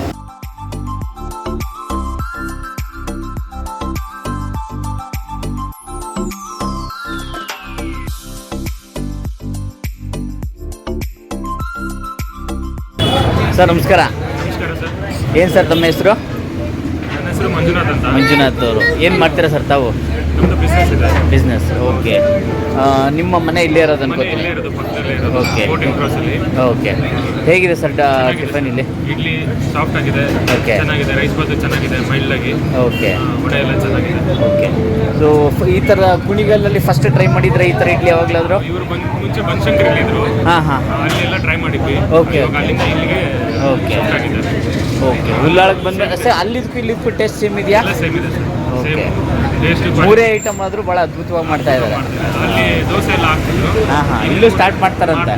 ಸರ್ ನಮಸ್ಕಾರ. ನಮಸ್ಕಾರ ಸರ್. ಏನು ಸರ್ ತಮ್ಮ ಹೆಸರು? ನನ್ನ ಹೆಸರು ಮಂಜುನಾಥ್ ಅಂತ. ಮಂಜುನಾಥ್ ಅವರು. ಏನು ಮಾಡ್ತೀರಾ ಸರ್ ತಾವು? ನಮ್ಮದು ಬಿಸ್ನೆಸ್ ಇದೆ. ಬಿಸ್ನೆಸ್ ಓಕೆ ನಿಮ್ಮ ಮನೆ ಇಲ್ಲೇ ಇರೋದು ಅನ್ಕೋತೀನಿ. ಇಲ್ಲೇ ಇರೋದು ಪಕ್ಕದಲ್ಲೇ ಇರೋದು. Okay. ಫೋರ್ಟೀನ್ ಕ್ರಾಸಲ್ಲಿ ಓಕೆ ಹೇಗಿದೆ ಸರ್ ಟಿಫನ್ ಇಲ್ಲಿ? ಇಡ್ಲಿ ಸಾಫ್ಟ್ ಆಗಿದೆ. Okay. ಚೆನ್ನಾಗಿದೆ. ರೈಸ್ ಬಾತು ಚೆನ್ನಾಗಿದೆ. ಮೈಲ್ಡ್ ಆಗಿ. ಓಕೆ ಆ, ವಡೆ ಎಲ್ಲ ಚೆನ್ನಾಗಿದೆ. ಓಕೆ ಸೊ ಈ ಥರ ಕುಣಿಗಲ್ಲಲ್ಲಿ ಫಸ್ಟ್ ಟ್ರೈ ಮಾಡಿದ್ರೆ ಈ ಥರ ಇಡ್ಲಿ ಯಾವಾಗಲಾದರೂ? ಇವರು ಬಂದ್ ಮುಂಚೆ ಬನಶಂಕರಿಯಲ್ಲಿ ಇದ್ರು. ಹಾಂ ಹಾಂ. ಆ, ಅಲ್ಲಿ ಎಲ್ಲ ಟ್ರೈ ಮಾಡಿದ್ವಿ. ಓಕೆ ಇವಾಗ ಅಲ್ಲಿಂದ ಇಲ್ಲಿಗೆ ಶಿಫ್ಟ್ ಓಕೆ ಉಲ್ಲಾಳಕ್ಕೆ ಬಂದರೆ ಸರ್ ಅಲ್ಲಿದ್ದಕ್ಕೂ ಇಲ್ಲಿದ್ದಕ್ಕೂ ಟೇಸ್ಟ್ ಸೇಮ್ ಇದೆಯಾ? ಸೇಮ್ ಇದೆ ಸರ್ ಟೇಸ್ಟ್ ಮೂರೇ ಐಟಮ್ ಆದರೂ ಭಾಳ ಅದ್ಭುತವಾಗಿ ಮಾಡ್ತಾ ಇದ್ದಾರೆ. ಅಲ್ಲಿ ದೋಸೆ ಎಲ್ಲ ಹಾಕ್ತಿದ್ರು. ಹಾಂ ಹಾಂ. ಇಲ್ಲೂ ಸ್ಟಾರ್ಟ್ ಮಾಡ್ತಾರಂತೆ.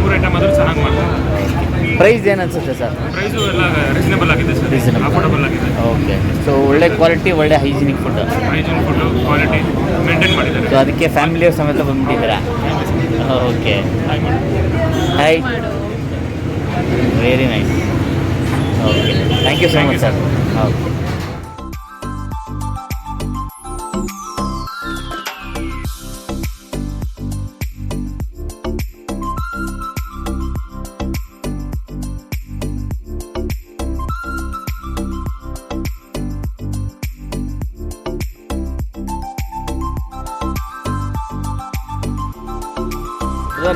ಮೂರು ಐಟಮ್ ಆದರೂ ಚೆನ್ನಾಗಿ ಮಾಡ್ತಾರೆ. ಪ್ರೈಸ್ ಏನು ಅನ್ಸುತ್ತೆ ಸರ್? ಪ್ರೈಸು ಎಲ್ಲ ರೀಸನೇಬಲ್ ಆಗಿದೆ ಸರ್. ಅಫೋರ್ಡಬಲ್ ಆಗಿದೆ. ಓಕೆ ಸೊ ಒಳ್ಳೆ ಕ್ವಾಲಿಟಿ ಒಳ್ಳೆ hygienic food hygienic food quality maintain so ಮಾಡಿದ್ದಾರೆ ಅದಕ್ಕೆ ಫ್ಯಾಮಿಲಿಯವ್ರ ಸಮೇತ ಬಂದ್ಬಿಟ್ಟಿದ್ದೀರಾ? Okay hi very nice okay thank you so much sir okay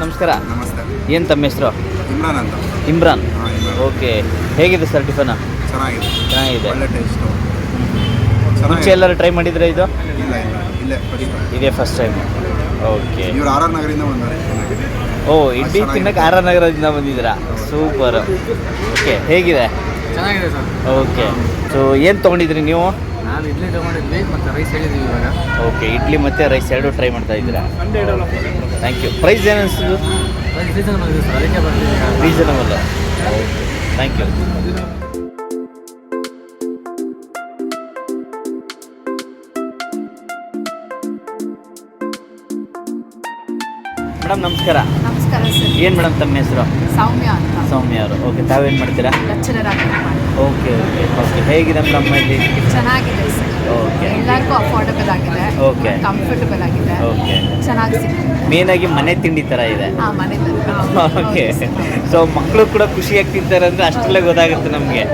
ನಮಸ್ಕಾರ. ನಮಸ್ತೆ. ಏನು ತಮ್ಮ ಹೆಸರು? ಇಮ್ರಾನ್ ಅಂತ. ಇಮ್ರಾನ್? ಓಕೆ. ಹೇಗಿದೆ ಸರ್ ಟಿಫನ್? ಚೆನ್ನಾಗಿದೆ. ಚೆನ್ನಾಗಿದೆ. ಒಳ್ಳೆ ಟೇಸ್ಟು. ಮುಂಚೆ ಎಲ್ಲರೂ ಟ್ರೈ ಮಾಡಿದ್ರೆ ಇದು? ಇಲ್ಲ ಇಲ್ಲ. ಇಲ್ಲೇ ಫಸ್ಟ್ ಇದೇ ಫಸ್ಟ್ ಟೈಮ್ ಓಕೆ. ಇವ್ರು ಆರ್ ಆರ್ ನಗರಿಂದ ಓ ಇಡ್ಲಿ ತಿನ್ನಕ್ಕೆ ಆರ್ ಆರ್ ನಗರದಿಂದ ಬಂದಿದ್ದೀರಾ? ಸೂಪರ್. ಓಕೆ ಹೇಗಿದೆ? ಚೆನ್ನಾಗಿದೆ ಸರ್. ಓಕೆ. ಸೊ ಏನು ತೊಗೊಂಡಿದ್ರಿ ನೀವು? ನಾನು ಇಡ್ಲಿ ತೊಗೊಂಡಿದ್ವಿ ಮತ್ತು ರೈಸ್ ಹೇಳಿದ್ವಿ ಇವಾಗ. ಓಕೆ ಇಡ್ಲಿ ಮತ್ತು ರೈಸ್ ಎರಡು ಟ್ರೈ ಮಾಡ್ತಾ ಇದ್ದೀರಾ? ಥ್ಯಾಂಕ್ ಯು ಪ್ರೈಸ್ ಏನು ರೀಸನಬಲ್ ಇದೆ ಸರ್ ಅದಕ್ಕೆ ಬರ್ತೀವಿ ರೀಸನಬಲ್ ಥ್ಯಾಂಕ್ ಯು ಮೇಡಮ್ ನಮಸ್ಕಾರ. ನಮಸ್ಕಾರ ಸರ್. ಏನು ಮೇಡಮ್ ತಮ್ಮ ಹೆಸರು? ಸೌಮ್ಯ ಅಂತ. ಸೌಮ್ಯ ಅವರು. ಓಕೆ ತಾವೇನು ಮಾಡ್ತೀರಾ? ಲೆಕ್ಚರರ್ ಆಗಿ ಓಕೆ ಓಕೆ ಓಕೆ ಹೇಗಿದೆ ಮೇಡಮ್ ಇಲ್ಲಿ? ಚೆನ್ನಾಗಿದೆ ಸರ್. ಓಕೆ ಎಲ್ಲರಿಗೂ ಅಫೋರ್ಡಬಲ್ ಆಗಿದೆ. ಓಕೆ ಕಂಫರ್ಟಬಲ್ ಆಗಿದೆ. ಓಕೆ ಚೆನ್ನಾಗಿ ಸಿಗ್ತದೆ ಮೇನಾಗಿ ಮನೆ ತಿಂಡಿ ಥರ ಇದೆ. ಆ ಮನೆ ಓಕೆ ಸೊ ಮಕ್ಕಳು ಕೂಡ ಖುಷಿಯಾಗಿ ತಿಂತಾರೆ ಅಂದರೆ ಅಷ್ಟರಲ್ಲೇ ಗೊತ್ತಾಗುತ್ತೆ ನಮಗೆ.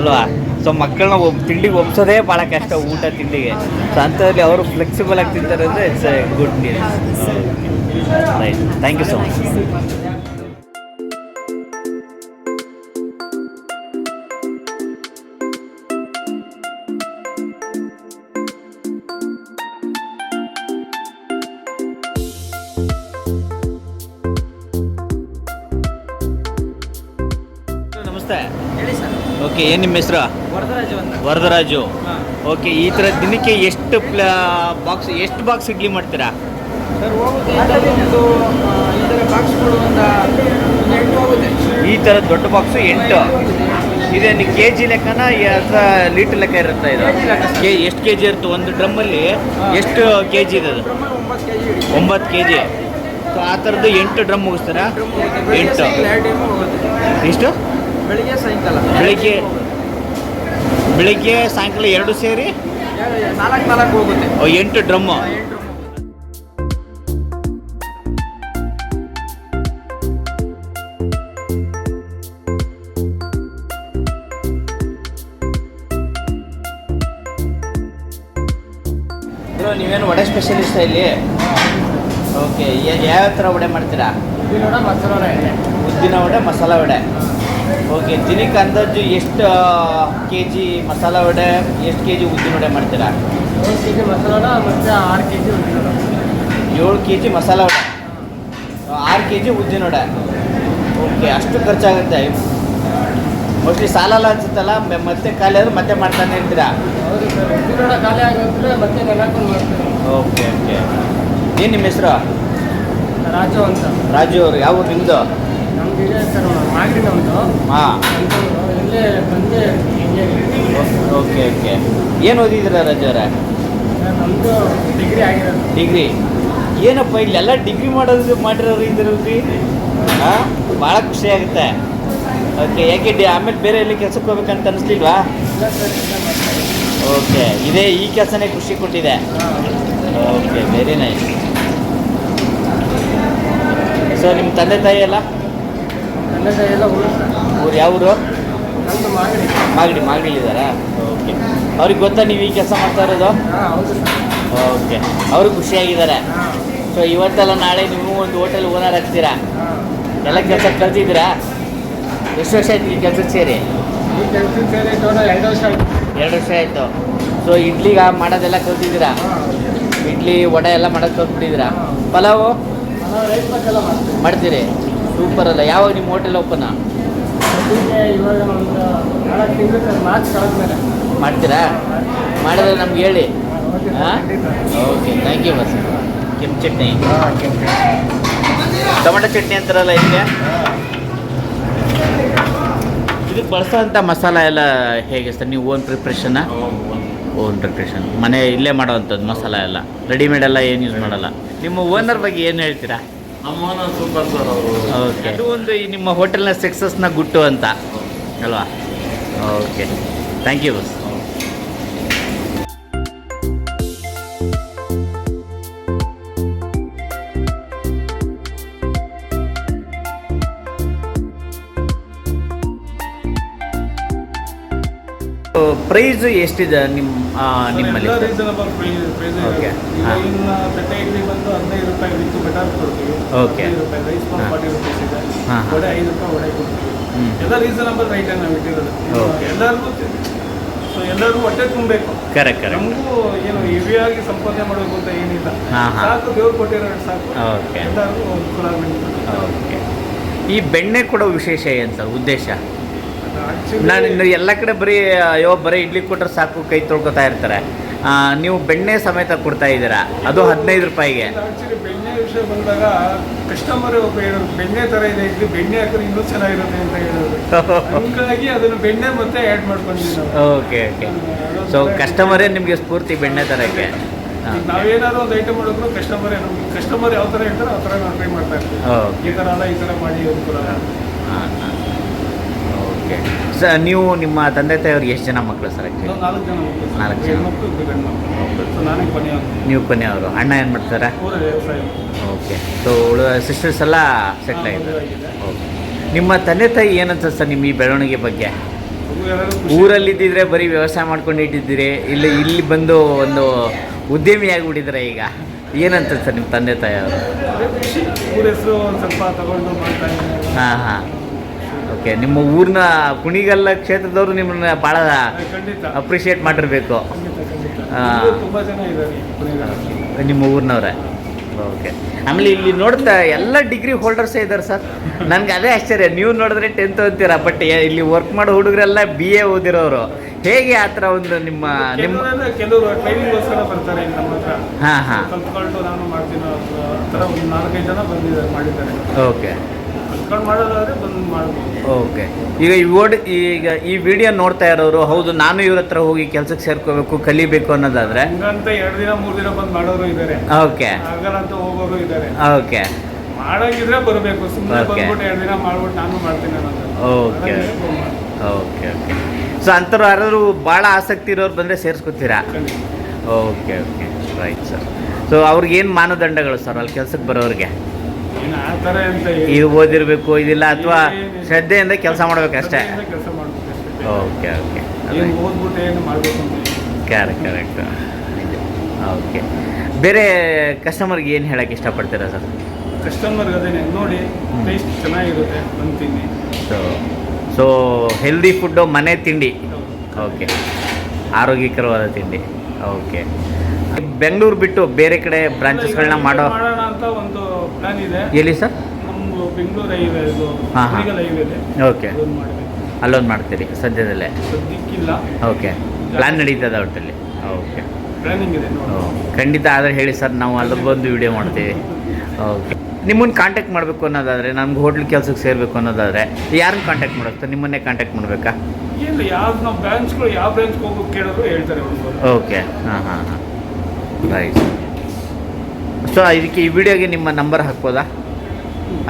ಅಲ್ವಾ? ಸೊ ಮಕ್ಕಳನ್ನ ತಿಂಡಿಗೆ ಒಪ್ಸೋದೇ ಭಾಳ ಕಷ್ಟ ಊಟ ತಿಂಡಿಗೆ. ಸೊ ಅಂಥದ್ರಲ್ಲಿ ಅವರು ಫ್ಲೆಕ್ಸಿಬಲ್ ಆಗಿ ತಿಂತಾರೆ ಅಂದರೆ it's a good news right thank you so much ನಮಸ್ತೆ. ಹೇಳಿ ಸರ್. ಓಕೆ ಏನು ನಿಮ್ಮ ಹೆಸರು? ವರದರಾಜು ಓಕೆ ಈ ತರ ದಿನಕ್ಕೆ ಎಷ್ಟು ಬಾಕ್ಸ್ ಎಷ್ಟು ಬಾಕ್ಸ್ ಇಡ್ಲಿ ಮಾಡ್ತೀರಾ? ಈ ಥರ ಥರ ದೊಡ್ಡ ಬಾಕ್ಸು ಎಂಟು. ಇದೇನು ಕೆ ಜಿ ಲೆಕ್ಕನ ಅಥವಾ ಲೀಟರ್ ಲೆಕ್ಕ ಇರುತ್ತೆ ಇದು? ಕೆ ಎಷ್ಟು ಕೆ ಜಿ ಇರುತ್ತೆ ಒಂದು ಡ್ರಮ್ಮಲ್ಲಿ? ಎಷ್ಟು ಕೆ ಜಿ ಇದೆ ಅದು? ಒಂಬತ್ತು ಕೆ ಜಿ ಸೊ ಆ ಥರದ್ದು ಎಂಟು ಡ್ರಮ್ ಮುಗಿಸ್ತಾರ? ಎಂಟು ಎಷ್ಟು? ಬೆಳಿಗ್ಗೆ ಸಾಯಂಕಾಲ. ಬೆಳಿಗ್ಗೆ ಬೆಳಿಗ್ಗೆ ಸಾಯಂಕಾಲ ಎರಡು ಸೇರಿ? ನಾಲ್ಕು ನಾಲ್ಕು ಹೋಗುತ್ತೆ. ಎಂಟು ಡ್ರಮ್ಮು. ಸ್ಪೆಷಲಿಸ್ಟ ಇಲ್ಲಿ ಓಕೆ ಯಾವ ಥರ ವಡೆ ಮಾಡ್ತೀರಾ? ಮಸಾಲೆ ಎಣ್ಣೆ ಉದ್ದಿನ ವಡೆ, ಮಸಾಲ ವಡೆ. ಓಕೆ ದಿನಕ್ಕೆ ಅಂದಾಜು ಎಷ್ಟು ಕೆ ಜಿ ಮಸಾಲ ವಡೆ, ಎಷ್ಟು ಕೆ ಜಿ ಉದ್ದಿನ ವಡೆ ಮಾಡ್ತೀರಾ? ಕೆ ಜಿ ಮಸಾಲ ಮತ್ತು ಆರು ಕೆ ಜಿ ಏಳು ಕೆ ಜಿ ಮಸಾಲ ವಡೆ. ಆರು ಕೆ ಜಿ ಉದ್ದಿನ ವಡೆ. ಓಕೆ ಅಷ್ಟು ಖರ್ಚಾಗುತ್ತೆ. ಮೋಸ್ಟ್ಲಿ ಸಾಲಲ್ಲ ಅನ್ಸುತ್ತಲ್ಲ ಮತ್ತೆ ಖಾಲಿ ಆದ್ರೆ ಮತ್ತೆ ಮಾಡ್ತಾನೆ ಇರ್ತೀರಾ ಖಾಲಿ ಆಗೋದ್ರೆ ಮತ್ತೆ ಓಕೆ ಓಕೆ. ಏನು ನಿಮ್ಮ ಹೆಸರು? ರಾಜು ಅಂತ. ರಾಜು ಅವರು ಯಾವ ಊರು ನಿಮ್ಮದು ನಮ್ದು ಇದೆ ಸರ್ ಮಾಗಡಿ ನಮ್ಮದು ಹಾಂ. ಇಲ್ಲೇ ಬಂದೆ ಓಕೆ ಓಕೆ ಏನು ಓದಿದ್ದೀರಾ ರಾಜು ಅವರೇ? ನಮ್ಮದು ಡಿಗ್ರಿ ಆಗಿರೋದು. ಡಿಗ್ರಿ. ಏನಪ್ಪ ಇಲ್ಲೆಲ್ಲ ಡಿಗ್ರಿ ಮಾಡೋದು ಮಾಡಿರೋರು ಇದ್ರಲ್ಲಿ? ಹಾಂ? ಭಾಳ ಖುಷಿ ಆಗುತ್ತೆ. ಓಕೆ ಯಾಕೆ ಡಿ ಆಮೇಲೆ ಬೇರೆ ಎಲ್ಲಿ ಕೆಲಸಕ್ಕೆ ಹೋಗ್ಬೇಕಂತ ಅನಿಸ್ಲಿಲ್ವಾ? ಓಕೆ ಇದೇ ಈ ಕೆಲಸನೇ ಖುಷಿ ಕೊಟ್ಟಿದೆ. ಓಕೆ ವೆರಿ ನೈಸ್ ಸೊ ನಿಮ್ಮ ತಂದೆ ತಾಯಿ ಎಲ್ಲ? ತಂದೆ ತಾಯಿ ಎಲ್ಲ ಊರು? ಯಾವ ಊರು? ನಮ್ಮದು ಮಾಗಡಿ. ಮಾಗಡಿ ಮಾಗಡಿಲಿದ್ದಾರಾ? ಓಕೆ ಅವ್ರಿಗೆ ಗೊತ್ತಾ ನೀವು ಈ ಕೆಲಸ ಮಾಡ್ತಾ ಇರೋದು? ಓಕೆ ಅವರು ಖುಷಿಯಾಗಿದ್ದಾರೆ. ಸೊ ಇವತ್ತಲ್ಲ ನಾಳೆ ನೀವು ಒಂದು ಹೋಟೆಲ್ ಓನರ್ ಆಗ್ತೀರಾ? ಎಲ್ಲ ಕೆಲಸ ಕಲ್ತಿದ್ದೀರಾ ಎಷ್ಟು ವರ್ಷ ಆಯ್ತು ಈ ಕೆಲಸಕ್ಕೆ ಸೇರಿ? ಈ ಸೇರಿ ಟೋಟಲ್ ಎರಡು ವರ್ಷ ಆಯ್ತು. ಎರಡು ವರ್ಷ ಆಯಿತು. ಸೊ ಇಡ್ಲಿಗೆ ಮಾಡೋದೆಲ್ಲ ಕಲ್ತಿದ್ದೀರಾ ಇಡ್ಲಿ ವಡೆ ಎಲ್ಲ ಮಾಡೋದು ಕಲ್ತ್ಬಿಟ್ಟಿದ್ದೀರಾ ಪಲಾವು? ಮಾಡ್ತೀರಿ? ಸೂಪರ್ ಅಲ್ಲ. ಯಾವಾಗ ನಿಮ್ಮ ಹೋಟೆಲ್ ಓಪನ್ ಇವಾಗ ಒಂದು ನಾಲ್ಕು ತಿಂಗಳು ಸರ್ ಮಾರ್ಚ್ ಕಳೆದ್ಮೇಲೆ. ಮಾಡ್ತೀರಾ? ಮಾಡಿದ್ರೆ ನಮ್ಗೆ ಹೇಳಿ. ಓಕೆ ಹಾಂ? ಓಕೆ ಥ್ಯಾಂಕ್ ಯು ಬಸ್ ಕೆಂಪು ಚಟ್ನಿ ಟೊಮೆಟೊ ಚಟ್ನಿ ಅಂತಾರಲ್ಲ ಇದಕ್ಕೆ? ಇದಕ್ಕೆ ಬಳಸೋಂಥ ಮಸಾಲ ಎಲ್ಲ ಹೇಗೆ ಸರ್? ನೀವು ಓನ್ ಪ್ರಿಪ್ರೇಷನ್ನ ಓನ್ ಪ್ರಿಪ್ರೇಷನ್ ಮನೆ ಇಲ್ಲೇ ಮಾಡೋವಂಥದ್ದು ಮಸಾಲ ಎಲ್ಲ. ರೆಡಿಮೇಡ್ ಎಲ್ಲ ಏನು ಯೂಸ್ ಮಾಡಲ್ಲ. ನಿಮ್ಮ ಓನರ್ ಬಗ್ಗೆ ಏನು ಹೇಳ್ತೀರಾ? ಸೂಪರ್ ಸರ್ ಓಕೆ ಅದು ಒಂದು ನಿಮ್ಮ ಹೋಟೆಲ್ನ ಸಕ್ಸಸ್ನ ಗುಟ್ಟು ಅಂತ. ಅಲ್ವಾ? Okay thank you bus price ಎಷ್ಟಿದೆ ನಿಮ್ಮ ನಿಮ್ಮಲ್ಲಿ? Reasonable price Okay. ಹಾ. ಇನ್ನು ತಟ್ಟೆ ಇಡ್ಲಿ ಬಂದು ಹದಿನೈದು ರೂಪಾಯಿ ಬೆಟರ್ ಕೊಡ್ತೀವಿ. ಓಕೆ ರೂಪಾಯಿ ರೈಸ್ ಹಾ. ಫಾರ್ಟಿ ರುಪೀಸ್ ಇದೆ. ಹಾ, ಹಾ. ವಡೆ ಐದು ರೂಪಾಯಿ ವಡೆ ಕೊಡ್ತೀವಿ. ಹ್ಮ್. ಎಲ್ಲ ರೀಸನಬಲ್ ರೈಟ್ ನಾವು ಇಟ್ಟಿರೋದು. Okay. ಎಲ್ಲರಿಗೂ ಸೊ ಎಲ್ಲರೂ ಹೊಟ್ಟೆ ತುಂಬಬೇಕು. ಕರೆಕ್ಟ್ ಕರೆಕ್ಟ್ ನಮಗೂ ಏನು ಹೆವಿಯಾಗಿ ಸಂಪಾದನೆ ಮಾಡಬೇಕು ಅಂತ ಏನಿಲ್ಲ. ಸಾಕು ದೇವ್ರು ಕೊಟ್ಟಿರೋ ಸಾಕು. ಓಕೆ ಎಲ್ಲರಿಗೂ ಅನುಕೂಲ ಆಗ್ಬೇಕು ಓಕೆ ಈ ಬೆಣ್ಣೆ ಕೊಡೋ ವಿಶೇಷ ಏನು ಸರ್ ಉದ್ದೇಶ? ನಾನು ಇನ್ನು ಎಲ್ಲ ಕಡೆ ಬರೀ ಅಯ್ಯೋ ಬರೀ ಇಡ್ಲಿ ಕೊಟ್ಟರೆ ಸಾಕು ಕೈ ತೊಳ್ಕೊತಾ ಇರ್ತಾರೆ. ನೀವು ಬೆಣ್ಣೆ ಸಮೇತ ಕೊಡ್ತಾ ಇದ್ದೀರಾ? ಅದು ಹದಿನೈದು ರೂಪಾಯಿಗೆ. ಬೆಣ್ಣೆ ವಿಷಯ ಬಂದಾಗ ಕಸ್ಟಮರ್ ಒಬ್ಬ ಹೇಳೋರು ಬೆಣ್ಣೆ ಥರ ಇದೆ ಇದು ಬೆಣ್ಣೆ ಹಾಕಿದ್ರೆ ಇನ್ನೂ ಚೆನ್ನಾಗಿರುತ್ತೆ ಅಂತ ಹೇಳೋದು ಹಂಗಾಗಿ ಅದನ್ನು ಬೆಣ್ಣೆ ಮತ್ತೆ ಆ್ಯಡ್ ಮಾಡ್ಕೊಂಡಿದ್ದೀವಿ ನಾವು. ಓಕೆ ಓಕೆ ಸೊ ಕಸ್ಟಮರೇ ನಿಮಗೆ ಸ್ಫೂರ್ತಿ ಬೆಣ್ಣೆ ತರಕ್ಕೆ? ಈಗ ನಾವೇನಾದ್ರು ಒಂದು ಐಟಮ್ ಮಾಡಿದ್ರು ಕಸ್ಟಮರ್ ನಮ್ಗೆ ಕಸ್ಟಮರ್ ಯಾವ ಥರ ಹೇಳ್ತಾರೆ ಆ ಥರ ನಾವು ಟ್ರೈ ಮಾಡ್ತಾ ಇರ್ತೀವಿ. ಓಕೆ ಈ ಥರ ಅಲ್ಲ ಈ ಥರ ಮಾಡಿ ಅನುಕೂಲ ಓಕೆ. ಸರ್ ನೀವು ನಿಮ್ಮ ತಂದೆ ತಾಯಿಯವರು ಎಷ್ಟು ಜನ ಮಕ್ಕಳು ಸರ್ ಆ್ಯಕ್ಚುಲಿ ನಾಲ್ಕು ಜನ ಮಕ್ಕಳು ಸರ್. ನಾಲ್ಕು ಜನ. ಹೆಣ್ಮಕ್ಳು ಇಬ್ಬರು ಗಂಡು ಮಕ್ಕಳು ಸೊ ನಾನೇ ಕೊನೆಯವನು ನೀವು ಕೊನೆಯವರು ಅಣ್ಣ ಏನು ಮಾಡ್ತಾರೆ? ವ್ಯವಸಾಯ ಓಕೆ. ಸೊ ಸಿಸ್ಟರ್ಸ್ ಎಲ್ಲ ಸೆಟ್ ಆಗಿದ್ದಾರೆ ಆಗಿದೆ. ಓಕೆ. ನಿಮ್ಮ ತಂದೆ ತಾಯಿ ಏನಂತ ಸರ್ ನಿಮ್ಮ ಈ ಬೆಳವಣಿಗೆ ಬಗ್ಗೆ? ಊರಲ್ಲಿದ್ದಿದ್ರೆ ಖುಷಿ. ಬರೀ ವ್ಯವಸಾಯ ಮಾಡ್ಕೊಂಡು ಇಟ್ಟಿದ್ದೀರಿ. ಇಲ್ಲಿ ಇಲ್ಲಿ ಬಂದು ಒಂದು ಉದ್ಯಮಿ ಆಗಿಬಿಟ್ಟಿದ್ರೆ ಈಗ? ಏನಂತ ಸರ್ ನಿಮ್ಮ ತಂದೆ ತಾಯಿ ಅವರು ಖುಷಿ. ಊರ ಹೆಸರು ಒಂದು ಸ್ವಲ್ಪ ತಗೊಂಡು ಮಾಡ್ತಾ ಇದ್ದೀನಿ. ಹಾಂ ಹಾಂ. ಓಕೆ ನಿಮ್ಮ ಊರಿನ ಕುಣಿಗಲ್ಲ ಕ್ಷೇತ್ರದವರು ನಿಮ್ಮನ್ನ ಭಾಳ ಅಪ್ರಿಷಿಯೇಟ್ ಮಾಡಿರ್ಬೇಕು. ನಿಮ್ಮ ಊರಿನವ್ರೆ. ಓಕೆ. ಆಮೇಲೆ ಇಲ್ಲಿ ನೋಡ್ತಾ ಎಲ್ಲ ಡಿಗ್ರಿ ಹೋಲ್ಡರ್ಸೇ ಇದ್ದಾರೆ ಸರ್. ನನಗೆ ಅದೇ ಆಶ್ಚರ್ಯ. ನೀವು ನೋಡಿದ್ರೆ ಟೆಂತ್ ಅಂತೀರಾ ಬಟ್ ಇಲ್ಲಿ ವರ್ಕ್ ಮಾಡೋ ಹುಡುಗರೆಲ್ಲ ಬಿ ಎ ಓದಿರೋರು. ಹೇಗೆ ಆ ಥರ ಒಂದು ನಿಮ್ಮ ನಿಮ್ಮ ಕೆಲವ್ರೆಲ್ಲ ಕೆಲವರು ಟ್ರೈನಿಂಗ್ಗೋಸ್ಕರ ಬರ್ತಾರೆ ಇಲ್ಲಿ ನಮ್ಮ ಹತ್ರ. ಹಾಂ ಹಾಂ. ಕಲ್ತ್ಕೊಂಡು ನಾನು ಮಾಡ್ತೀನಿ ಆ ಒಂದು ನಾಲ್ಕೈದು ಜನ ಬಂದಿದ್ದಾರೆ ಮಾಡಿದ್ದಾರೆ. ಓಕೆ. ಕಲ್ತ್ಕೊಂಡು ಮಾಡೋದಾದ್ರೆ ಬಂದು ಮಾಡ್ಬೋದು. ಓಕೆ. ಈಗ ಈ ಓಡ್ ಈಗ ಈ ವಿಡಿಯೋ ನೋಡ್ತಾ ಇರೋರು ಹೌದು ನಾನು ಇವ್ರ ಹತ್ರ ಹೋಗಿ ಕೆಲ್ಸಕ್ಕೆ ಸೇರ್ಕೋಬೇಕು ಕಲಿಬೇಕು ಅನ್ನೋದಾದ್ರೆ? ಹಂಗಂತ ಎರಡು ದಿನ ಮೂರು ದಿನ ಬಂದು ಮಾಡೋರು ಇದ್ದಾರೆ ಓಕೆ. ಆಗಲ್ಲ ಅಂತ ಹೋಗೋರು ಇದ್ದಾರೆ ಓಕೆ. ಮಾಡಂಗಿದ್ರೆ ಬರಬೇಕು. ಸುಮ್ಮನೆ Okay. ಬಂದ್ಬಿಟ್ಟು ಎರಡು ದಿನ ಮಾಡ್ಬಿಟ್ಟು ನಾನು ಮಾಡ್ತೀನಿ ಅನ್ನೋದು ಓಕೆ. ಮಾಡ್ತೀನಿ. Okay okay. ಸೊ ಅಂಥವ್ರು ಯಾರಾದ್ರು ಭಾಳ ಆಸಕ್ತಿ ಇರೋರು ಬಂದರೆ ಸೇರಿಸ್ಕೊತೀರಾ? ಖಂಡಿತ. Okay okay. Right sir so ಅವ್ರಿಗೆ ಏನು ಮಾನದಂಡಗಳು ಸರ್ ಅಲ್ಲಿ ಕೆಲ್ಸಕ್ಕೆ ಬರೋರಿಗೆ? ಇದು ಓದಿರಬೇಕು ಇದಿಲ್ಲ ಅಥವಾ ಶ್ರದ್ಧೆಯಿಂದ ಕೆಲಸ ಮಾಡ್ಬೇಕಷ್ಟೇ? ಅಷ್ಟೇ. Okay okay. Correct. Correct okay. ಬೇರೆ ಕಸ್ಟಮರ್ಗೆ ಏನು ಹೇಳಕ್ಕೆ ಇಷ್ಟಪಡ್ತೀರಾ ಸರ್? ಕಸ್ಟಮರ್ಗೆ ಅದೇನೆ ನೋಡಿ. ಟೇಸ್ಟ್ ಚೆನ್ನಾಗಿರುತ್ತೆ ತಿನ್ನಿ. ಸೊ ಸೊ ಹೆಲ್ದಿ ಫುಡ್ಡು ಮನೆ ತಿಂಡಿ. ಓಕೆ. ಆರೋಗ್ಯಕರವಾದ ತಿಂಡಿ. ಓಕೆ. ಬೆಂಗಳೂರು ಬಿಟ್ಟು ಬೇರೆ ಕಡೆ ಬ್ರಾಂಚಸ್ಗಳನ್ನ ಮಾಡೋ ಮಾಡೋಣ ಅಂತ ಒಂದು ಇದೆ ಎಲ್ಲಿ ಸರ್? ನಮ್ದು ಬೆಂಗಳೂರು ಹೈವೇ ಇದು ಹಾ, ಹಾ. ಕುಣಿಗಲ್ ಹೈವೇ ಇದೆ. ಓಕೆ. ಅದೊಂದು ಮಾಡಬೇಕು. ಅಲ್ಲೊಂದು ಮಾಡ್ತೀರಿ ಸದ್ಯದಲ್ಲೇ? ಸದ್ಯಕ್ಕಿಲ್ಲ. ಓಕೆ. ಪ್ಲ್ಯಾನ್ ನಡೀತದೆ ಒಟ್ಟಲ್ಲಿ? ಓಕೆ. ಪ್ಲಾನಿಂಗ್ ಇದೆ ನೋಡಿ. ಖಂಡಿತ ಆದರೆ ಹೇಳಿ ಸರ್ ನಾವು ಅಲ್ಲಿ ಬಂದು ವಿಡಿಯೋ ಮಾಡ್ತೀವಿ. ಓಕೆ. ನಿಮ್ಮನ್ನು ಕಾಂಟ್ಯಾಕ್ಟ್ ಮಾಡಬೇಕು ಅನ್ನೋದಾದರೆ ನಮ್ಗೆ ಹೋಟ್ಲ್ ಕೆಲಸಕ್ಕೆ ಸೇರಬೇಕು ಅನ್ನೋದಾದರೆ ಯಾರನ್ನ ಕಾಂಟ್ಯಾಕ್ಟ್ ಮಾಡೋದು ಸರ್? ನಿಮ್ಮನ್ನೇ ಕಾಂಟ್ಯಾಕ್ಟ್ ಮಾಡಬೇಕಾ? ಇಲ್ಲ ಯಾವ ನಾವು ಬ್ರಾಂಚ್ಗಳು ಯಾವ ಬ್ರಾಂಚ್ಗೆ ಹೋಗೋಕೆ ಕೇಳಿದ್ರು ಹೇಳ್ತಾರೆ ಓಕೆ. ಹಾಂ ಹಾಂ ಹಾಂ. ರೈಟ್ ಸೊ ಇದಕ್ಕೆ ಈ ವಿಡಿಯೋಗೆ ನಿಮ್ಮ ನಂಬರ್ ಹಾಕ್ಬೋದಾ?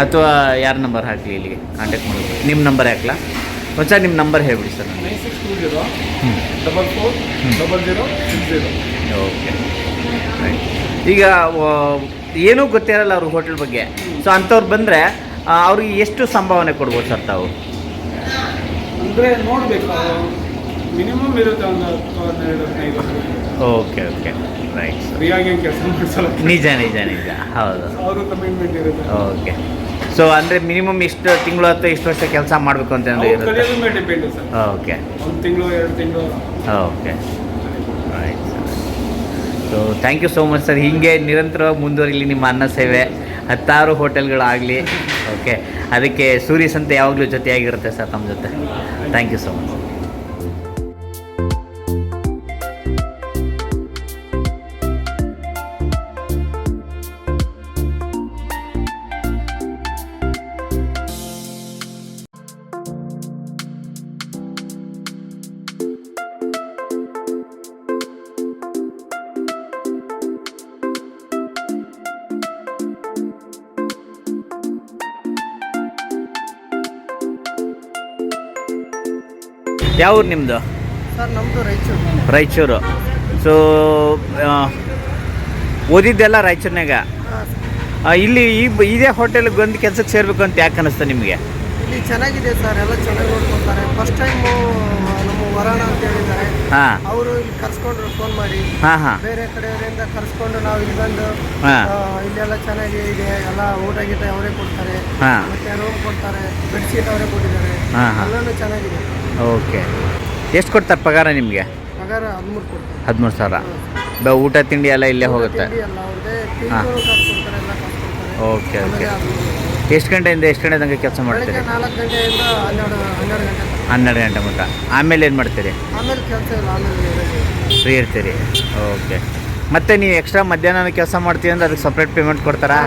ಅಥವಾ ಯಾರ ನಂಬರ್ ಹಾಕಲಿ ಇಲ್ಲಿಗೆ? ಕಾಂಟ್ಯಾಕ್ಟ್ ಮಾಡೋದು ನಿಮ್ಮ ನಂಬರ್ ಹಾಕ್ಲಾ? ಹೊಸ ನಿಮ್ಮ ನಂಬರ್ ಹೇಳ್ಬಿಡಿ sir nine six two zero double four double zero six zero. Okay. ಈಗ ಏನೂ ಗೊತ್ತಿರಲ್ಲ ಅವ್ರ ಹೋಟೆಲ್ ಬಗ್ಗೆ. ಸೊ ಅಂಥವ್ರು ಬಂದರೆ ಅವ್ರಿಗೆ ಎಷ್ಟು ಸಂಭಾವನೆ ಕೊಡ್ಬೋದು ಸರ್ ತಾವು? ಅಂದರೆ ನೋಡಬೇಕು ಮಿನಿಮಮ್ ಇರುತ್ತೆ ಒಂದು ಹನ್ನೆರಡು ಹದಿನೈದು. Okay okay. ರೈಟ್ ಫ್ರೀಯಾಗಿ ಕೆಲಸ ಮಾಡಿಸಲ್ಲ. ನಿಜ ನಿಜ ನಿಜ. ಹೌದು. ಅವರು ಕಮಿಟ್ಮೆಂಟ್ ಇರುತ್ತೆ. ಓಕೆ ಸೊ ಅಂದರೆ ಮಿನಿಮಮ್ ಇಷ್ಟು ತಿಂಗಳು ಅಥವಾ ಇಷ್ಟು ವರ್ಷ ಕೆಲಸ ಮಾಡಬೇಕು ಅಂತ ಮೇಲೆ ಡಿಪೆಂಡ್ ಸರ್. ಓಕೆ ಒಂದು ತಿಂಗಳು ಎರಡು ತಿಂಗಳು. Okay right so thank you so much sir ಹೀಗೆ ನಿರಂತರವಾಗಿ ಮುಂದುವರಿಲಿ ನಿಮ್ಮ ಅನ್ನ ಸೇವೆ. ಹತ್ತಾರು ಹೋಟೆಲ್ಗಳಾಗಲಿ. ಓಕೆ ಅದಕ್ಕೆ ಸೂರ್ಯ ಸಂತೆ ಯಾವಾಗಲೂ ಜೊತೆಯಾಗಿರುತ್ತೆ ಸರ್ ತಮ್ಮ ಜೊತೆ. ಥ್ಯಾಂಕ್ ಯು ಸೋ ಮಚ್ ಯಾವ ಊರು ನಿಮ್ಮದು ಸರ್ ನಮ್ಮದು ರಾಯಚೂರು. ರಾಯಚೂರು. ಸೊ ಓದಿದ್ದೆಲ್ಲ ರಾಯಚೂರಿನಾಗ? ಇಲ್ಲಿ ಈ ಇದೇ ಹೋಟೆಲ್ಗೆ ಬಂದು ಕೆಲಸಕ್ಕೆ ಸೇರಬೇಕು ಅಂತ ಯಾಕೆ ಅನಿಸ್ತದೆ ನಿಮಗೆ? ಇಲ್ಲಿ ಚೆನ್ನಾಗಿದೆ ಸರ್ ಎಲ್ಲ ಚೆನ್ನಾಗಿ ನೋಡ್ಕೊತಾರೆ. ಫಸ್ಟ್ ಟೈಮು ನಮ್ಮ ವರಾಣ ಅಂತ ಹೇಳಿದ್ದಾರೆ. ಹಾಂ. ಅವರು ಇಲ್ಲಿ ಕರ್ಸ್ಕೊಂಡ್ರು ಫೋನ್ ಮಾಡಿ. ಹಾಂ ಹಾಂ. ಬೇರೆ ಕಡೆಯವರಿಂದ ಕರ್ಸ್ಕೊಂಡು ನಾವು ಇಲ್ಲಿ ಬಂದು ಹಾಂ. ಇಲ್ಲೆಲ್ಲ ಚೆನ್ನಾಗಿ ಇದೆ ಎಲ್ಲ ಊಟ ಗೀಟ ಅವರೇ ಕೊಡ್ತಾರೆ. ಹಾಂ. ಮತ್ತೆ ರೂಮ್ ಕೊಡ್ತಾರೆ ಬೆಡ್ಶೀಟ್ ಅವರೇ ಕೊಟ್ಟಿದ್ದಾರೆ. ಹಾ, ಹಾ. ಎಲ್ಲನೂ ಚೆನ್ನಾಗಿದೆ. ಓಕೆ. ಎಷ್ಟು ಕೊಡ್ತಾರೆ ಪಗಾರ ನಿಮಗೆ? ಪಗಾರ ಹದಿಮೂರು ಕೊಡ್ತಾರೆ. ಹದಿಮೂರು ಸಾವಿರ. ಬ ಊಟ ತಿಂಡಿ ಎಲ್ಲ ಇಲ್ಲೇ ಹೋಗುತ್ತೆ? ಹಾ. Okay okay. ಎಷ್ಟು ಗಂಟೆಯಿಂದ ಎಷ್ಟು ಗಂಟೆ ತನಕ ಕೆಲಸ ಮಾಡ್ತೀರಿ? ಬೆಳಗ್ಗೆ ನಾಲ್ಕು ಗಂಟೆಯಿಂದ ಹನ್ನೆರಡು ಹನ್ನೆರಡು ಗಂಟೆ. ಹನ್ನೆರಡು ಗಂಟೆ ಮಟ್ಟ. ಆಮೇಲೆ ಏನು ಮಾಡ್ತೀರಿ? ಆಮೇಲೆ ಕೆಲಸ ಇಲ್ಲ ಆಮೇಲೆ ಇರೋದು. ಫ್ರೀ ಇರ್ತೀರಿ. ಓಕೆ. ಮತ್ತೆ ನೀವು ಎಕ್ಸ್ಟ್ರಾ ಮಧ್ಯಾಹ್ನ ಕೆಲಸ ಮಾಡ್ತೀವಿ ಅಂದ್ರೆ ಅದಕ್ಕೆ ಸಪ್ರೇಟ್ ಪೇಮೆಂಟ್ ಕೊಡ್ತಾರಾ?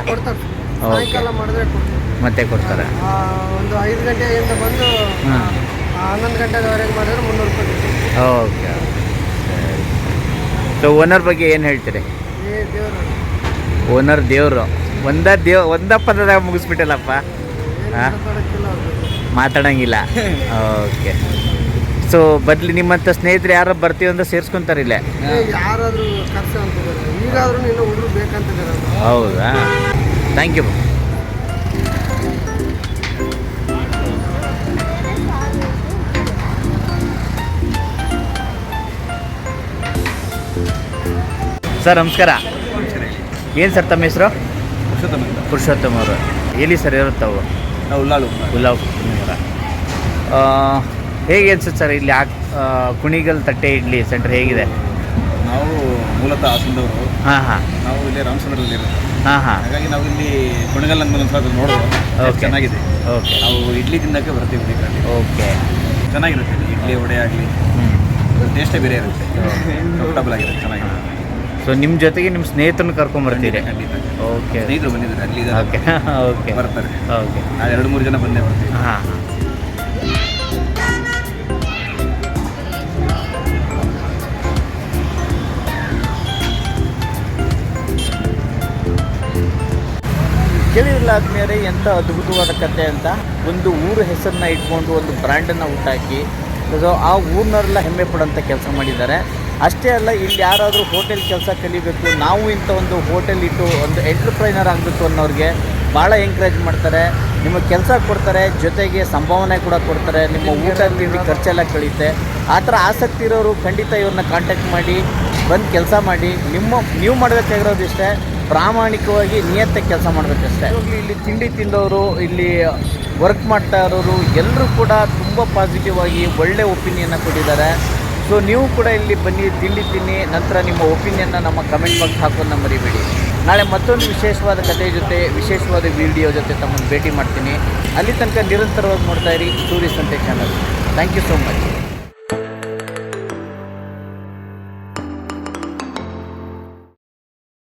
ಓಕೆ. ಮಾಡಿದ್ರೆ ಮತ್ತೆ ಕೊಡ್ತಾರೆ. ಒಂದು ಐದು ಗಂಟೆಯಿಂದ ಬಂದು ಹಾ. ಹನ್ನೊಂದು ಗಂಟೆವರೆಗೆ ಮಾಡಿದ್ರೆ ಮುನ್ನೂರು ರೂಪಾಯಿ ಓಕೆ ಸರಿ. ಸೊ ಓನರ್ ಬಗ್ಗೆ ಏನು ಹೇಳ್ತೀರಿ? ಏ ದೇವರು. ಓನರ್ ದೇವರು. ಒಂದ ದೇವ್ ಒಂದ ಪದದಾಗ ಮುಗಿಸ್ಬಿಟ್ಟಲ್ಲಪ್ಪ? ಏನು ಮಾತಾಡೋಕ್ಕಿಲ್ಲ ಅವ್ರು. ಮಾತಾಡಂಗಿಲ್ಲ. ಓಕೆ. ಸೊ ಬದ್ಲಿ ನಿಮ್ಮಂಥ ಸ್ನೇಹಿತರು ಯಾರು ಬರ್ತೀವಿ ಅಂತ ಸೇರಿಸ್ಕೊಂತಾರೆ ಇಲ್ಲೇ? ಏ, ಯಾರಾದ್ರೂ ಖರ್ಚು ಅಂತಿದ್ದಾರೆ ಈಗಾದ್ರೂ ನೀನು ಹುಡುಗರು ಬೇಕಂತಿದ್ದಾರೆ. ಹೌದಾ? ಥ್ಯಾಂಕ್ ಯು ಸರ್ ನಮಸ್ಕಾರ. ಏನು ಸರ್ ತಮ್ಮ ಹೆಸರು? ಪುರುಷೋತ್ತಮ ಪುರುಷೋತ್ತಮ ಅವರು. ಎಲ್ಲಿ ಸರ್ ಇರುತ್ತವು ಉಲ್ಲಾಳು ಗುಲಾಬ್ ಹೇಗೆ ಅನ್ಸುತ್ತೆ ಸರ್ ಇಲ್ಲಿ ಆ ಕುಣಿಗಲ್ ತಟ್ಟೆ ಇಡ್ಲಿ ಸೆಂಟರ್ ಹೇಗಿದೆ? ನಾವು ಮೂಲತಃ ಹಾಸನದವರು. ಹಾಂ ಹಾಂ. ನಾವು ಇಲ್ಲಿ ರಾಮಚಂದ್ರದಲ್ಲಿ ಇರೋದು. ಹಾಂ ಹಾಂ. ಹಾಗಾಗಿ ನಾವು ಇಲ್ಲಿ ಕುಣಗಲ್ ಅಂದ್ಮೇಲೆ ಒಂದ್ಸಲ ನೋಡೋದು Okay. ಚೆನ್ನಾಗಿದೆ. ಓಕೆ. ನಾವು ಇಡ್ಲಿ ತಿನ್ನಕ್ಕೆ ಬರ್ತೀವಿ ಇದರಲ್ಲಿ ಓಕೆ. ಚೆನ್ನಾಗಿರುತ್ತೆ ಇಲ್ಲಿ. ಇಡ್ಲಿ ವಡೆ ಆಗಲಿ. ಹ್ಞೂ ಟೇಸ್ಟೇ ಬೇರೆ ಇರುತ್ತೆ. ಕಂಫರ್ಟಬಲ್ ಆಗಿದೆ ಚೆನ್ನಾಗಿದೆ ಸೊ ನಿಮ್ಮ ಜೊತೆಗೆ ನಿಮ್ಮ ಸ್ನೇಹಿತರನ್ನ ಕರ್ಕೊಂಬರ್ತೀರಿ ಖಂಡಿತ ಓಕೆ ಸ್ನೇಹಿತರು ಬಂದಿದ್ದಾರೆ ಅಲ್ಲಿ ಓಕೆ ಓಕೆ ಬರ್ತಾರೆ. ಓಕೆ ಆ ಎರಡು ಮೂರು ಜನ ಬಂದೇ ಬರ್ತೀವಿ. ಹಾಂ ಕೇಳಿರಲ್ಲ ಆದ್ಮೇಲೆ ಎಂಥ ಅದ್ಭುತವಾದ ಕತೆ ಅಂತ? ಒಂದು ಊರ ಹೆಸರನ್ನ ಇಟ್ಕೊಂಡು ಒಂದು ಬ್ರ್ಯಾಂಡನ್ನು ಹುಟ್ಟಾಕಿ ಸೊ ಆ ಊರಿನವರೆಲ್ಲ ಹೆಮ್ಮೆ ಪಡೋಂಥ ಕೆಲಸ ಮಾಡಿದ್ದಾರೆ. ಅಷ್ಟೇ ಅಲ್ಲ, ಇಲ್ಲಿ ಯಾರಾದರೂ ಹೋಟೆಲ್ ಕೆಲಸ ಕಲಿಬೇಕು, ನಾವು ಇಂಥ ಒಂದು ಹೋಟೆಲ್ ಇಟ್ಟು ಒಂದು ಎಂಟರ್ಪ್ರೈನರ್ ಆಗಬೇಕು ಅನ್ನೋರಿಗೆ ಭಾಳ ಎಂಕರೇಜ್ ಮಾಡ್ತಾರೆ. ನಿಮಗೆ ಕೆಲಸ ಕೊಡ್ತಾರೆ, ಜೊತೆಗೆ ಸಂಭಾವನೆ ಕೂಡ ಕೊಡ್ತಾರೆ. ನಿಮ್ಮ ಊಟ, ತಿಂಡಿ, ಖರ್ಚೆಲ್ಲ ಕಳೀತೆ. ಆ ಥರ ಆಸಕ್ತಿ ಇರೋರು ಖಂಡಿತ ಇವ್ರನ್ನ ಕಾಂಟ್ಯಾಕ್ಟ್ ಮಾಡಿ, ಬಂದು ಕೆಲಸ ಮಾಡಿ. ನಿಮ್ಮ, ನೀವು ಮಾಡಬೇಕಾಗಿರೋದು ಇಷ್ಟೇ, ಪ್ರಾಮಾಣಿಕವಾಗಿ ನಿಯತ್ತೆ ಕೆಲಸ ಮಾಡಬೇಕಷ್ಟೇ. ಇಲ್ಲಿ ತಿಂಡಿ ತಿಂದವರು, ಇಲ್ಲಿ ವರ್ಕ್ ಮಾಡ್ತಾ ಇರೋರು ಎಲ್ಲರೂ ಕೂಡ ತುಂಬ ಪಾಸಿಟಿವ್ ಆಗಿ ಒಳ್ಳೆ ಒಪಿನಿಯನ್ನ ಕೊಟ್ಟಿದ್ದಾರೆ. ಸೊ ನೀವು ಕೂಡ ಇಲ್ಲಿ ಬನ್ನಿ ತಿಂಡಿ ತಿನ್ನಿ ನಂತರ ನಿಮ್ಮ ಒಪಿನಿಯನ್ನ ನಮ್ಮ ಕಮೆಂಟ್ ಬಾಕ್ಸ್ ಹಾಕೋದನ್ನ ಮರಿಬೇಡಿ. ನಾಳೆ ಮತ್ತೊಂದು ವಿಶೇಷವಾದ ಕಥೆ ಜೊತೆ, ವಿಶೇಷವಾದ ವಿಡಿಯೋ ಜೊತೆ ತಮ್ಮನ್ನು ಭೇಟಿ ಮಾಡ್ತೀನಿ. ಅಲ್ಲಿ ತನಕ ನಿರಂತರವಾಗಿ ನೋಡ್ತಾ ಇರಿ ಟೂರಿಸ್ಟ್ ಅಂತೆ channel thank you so much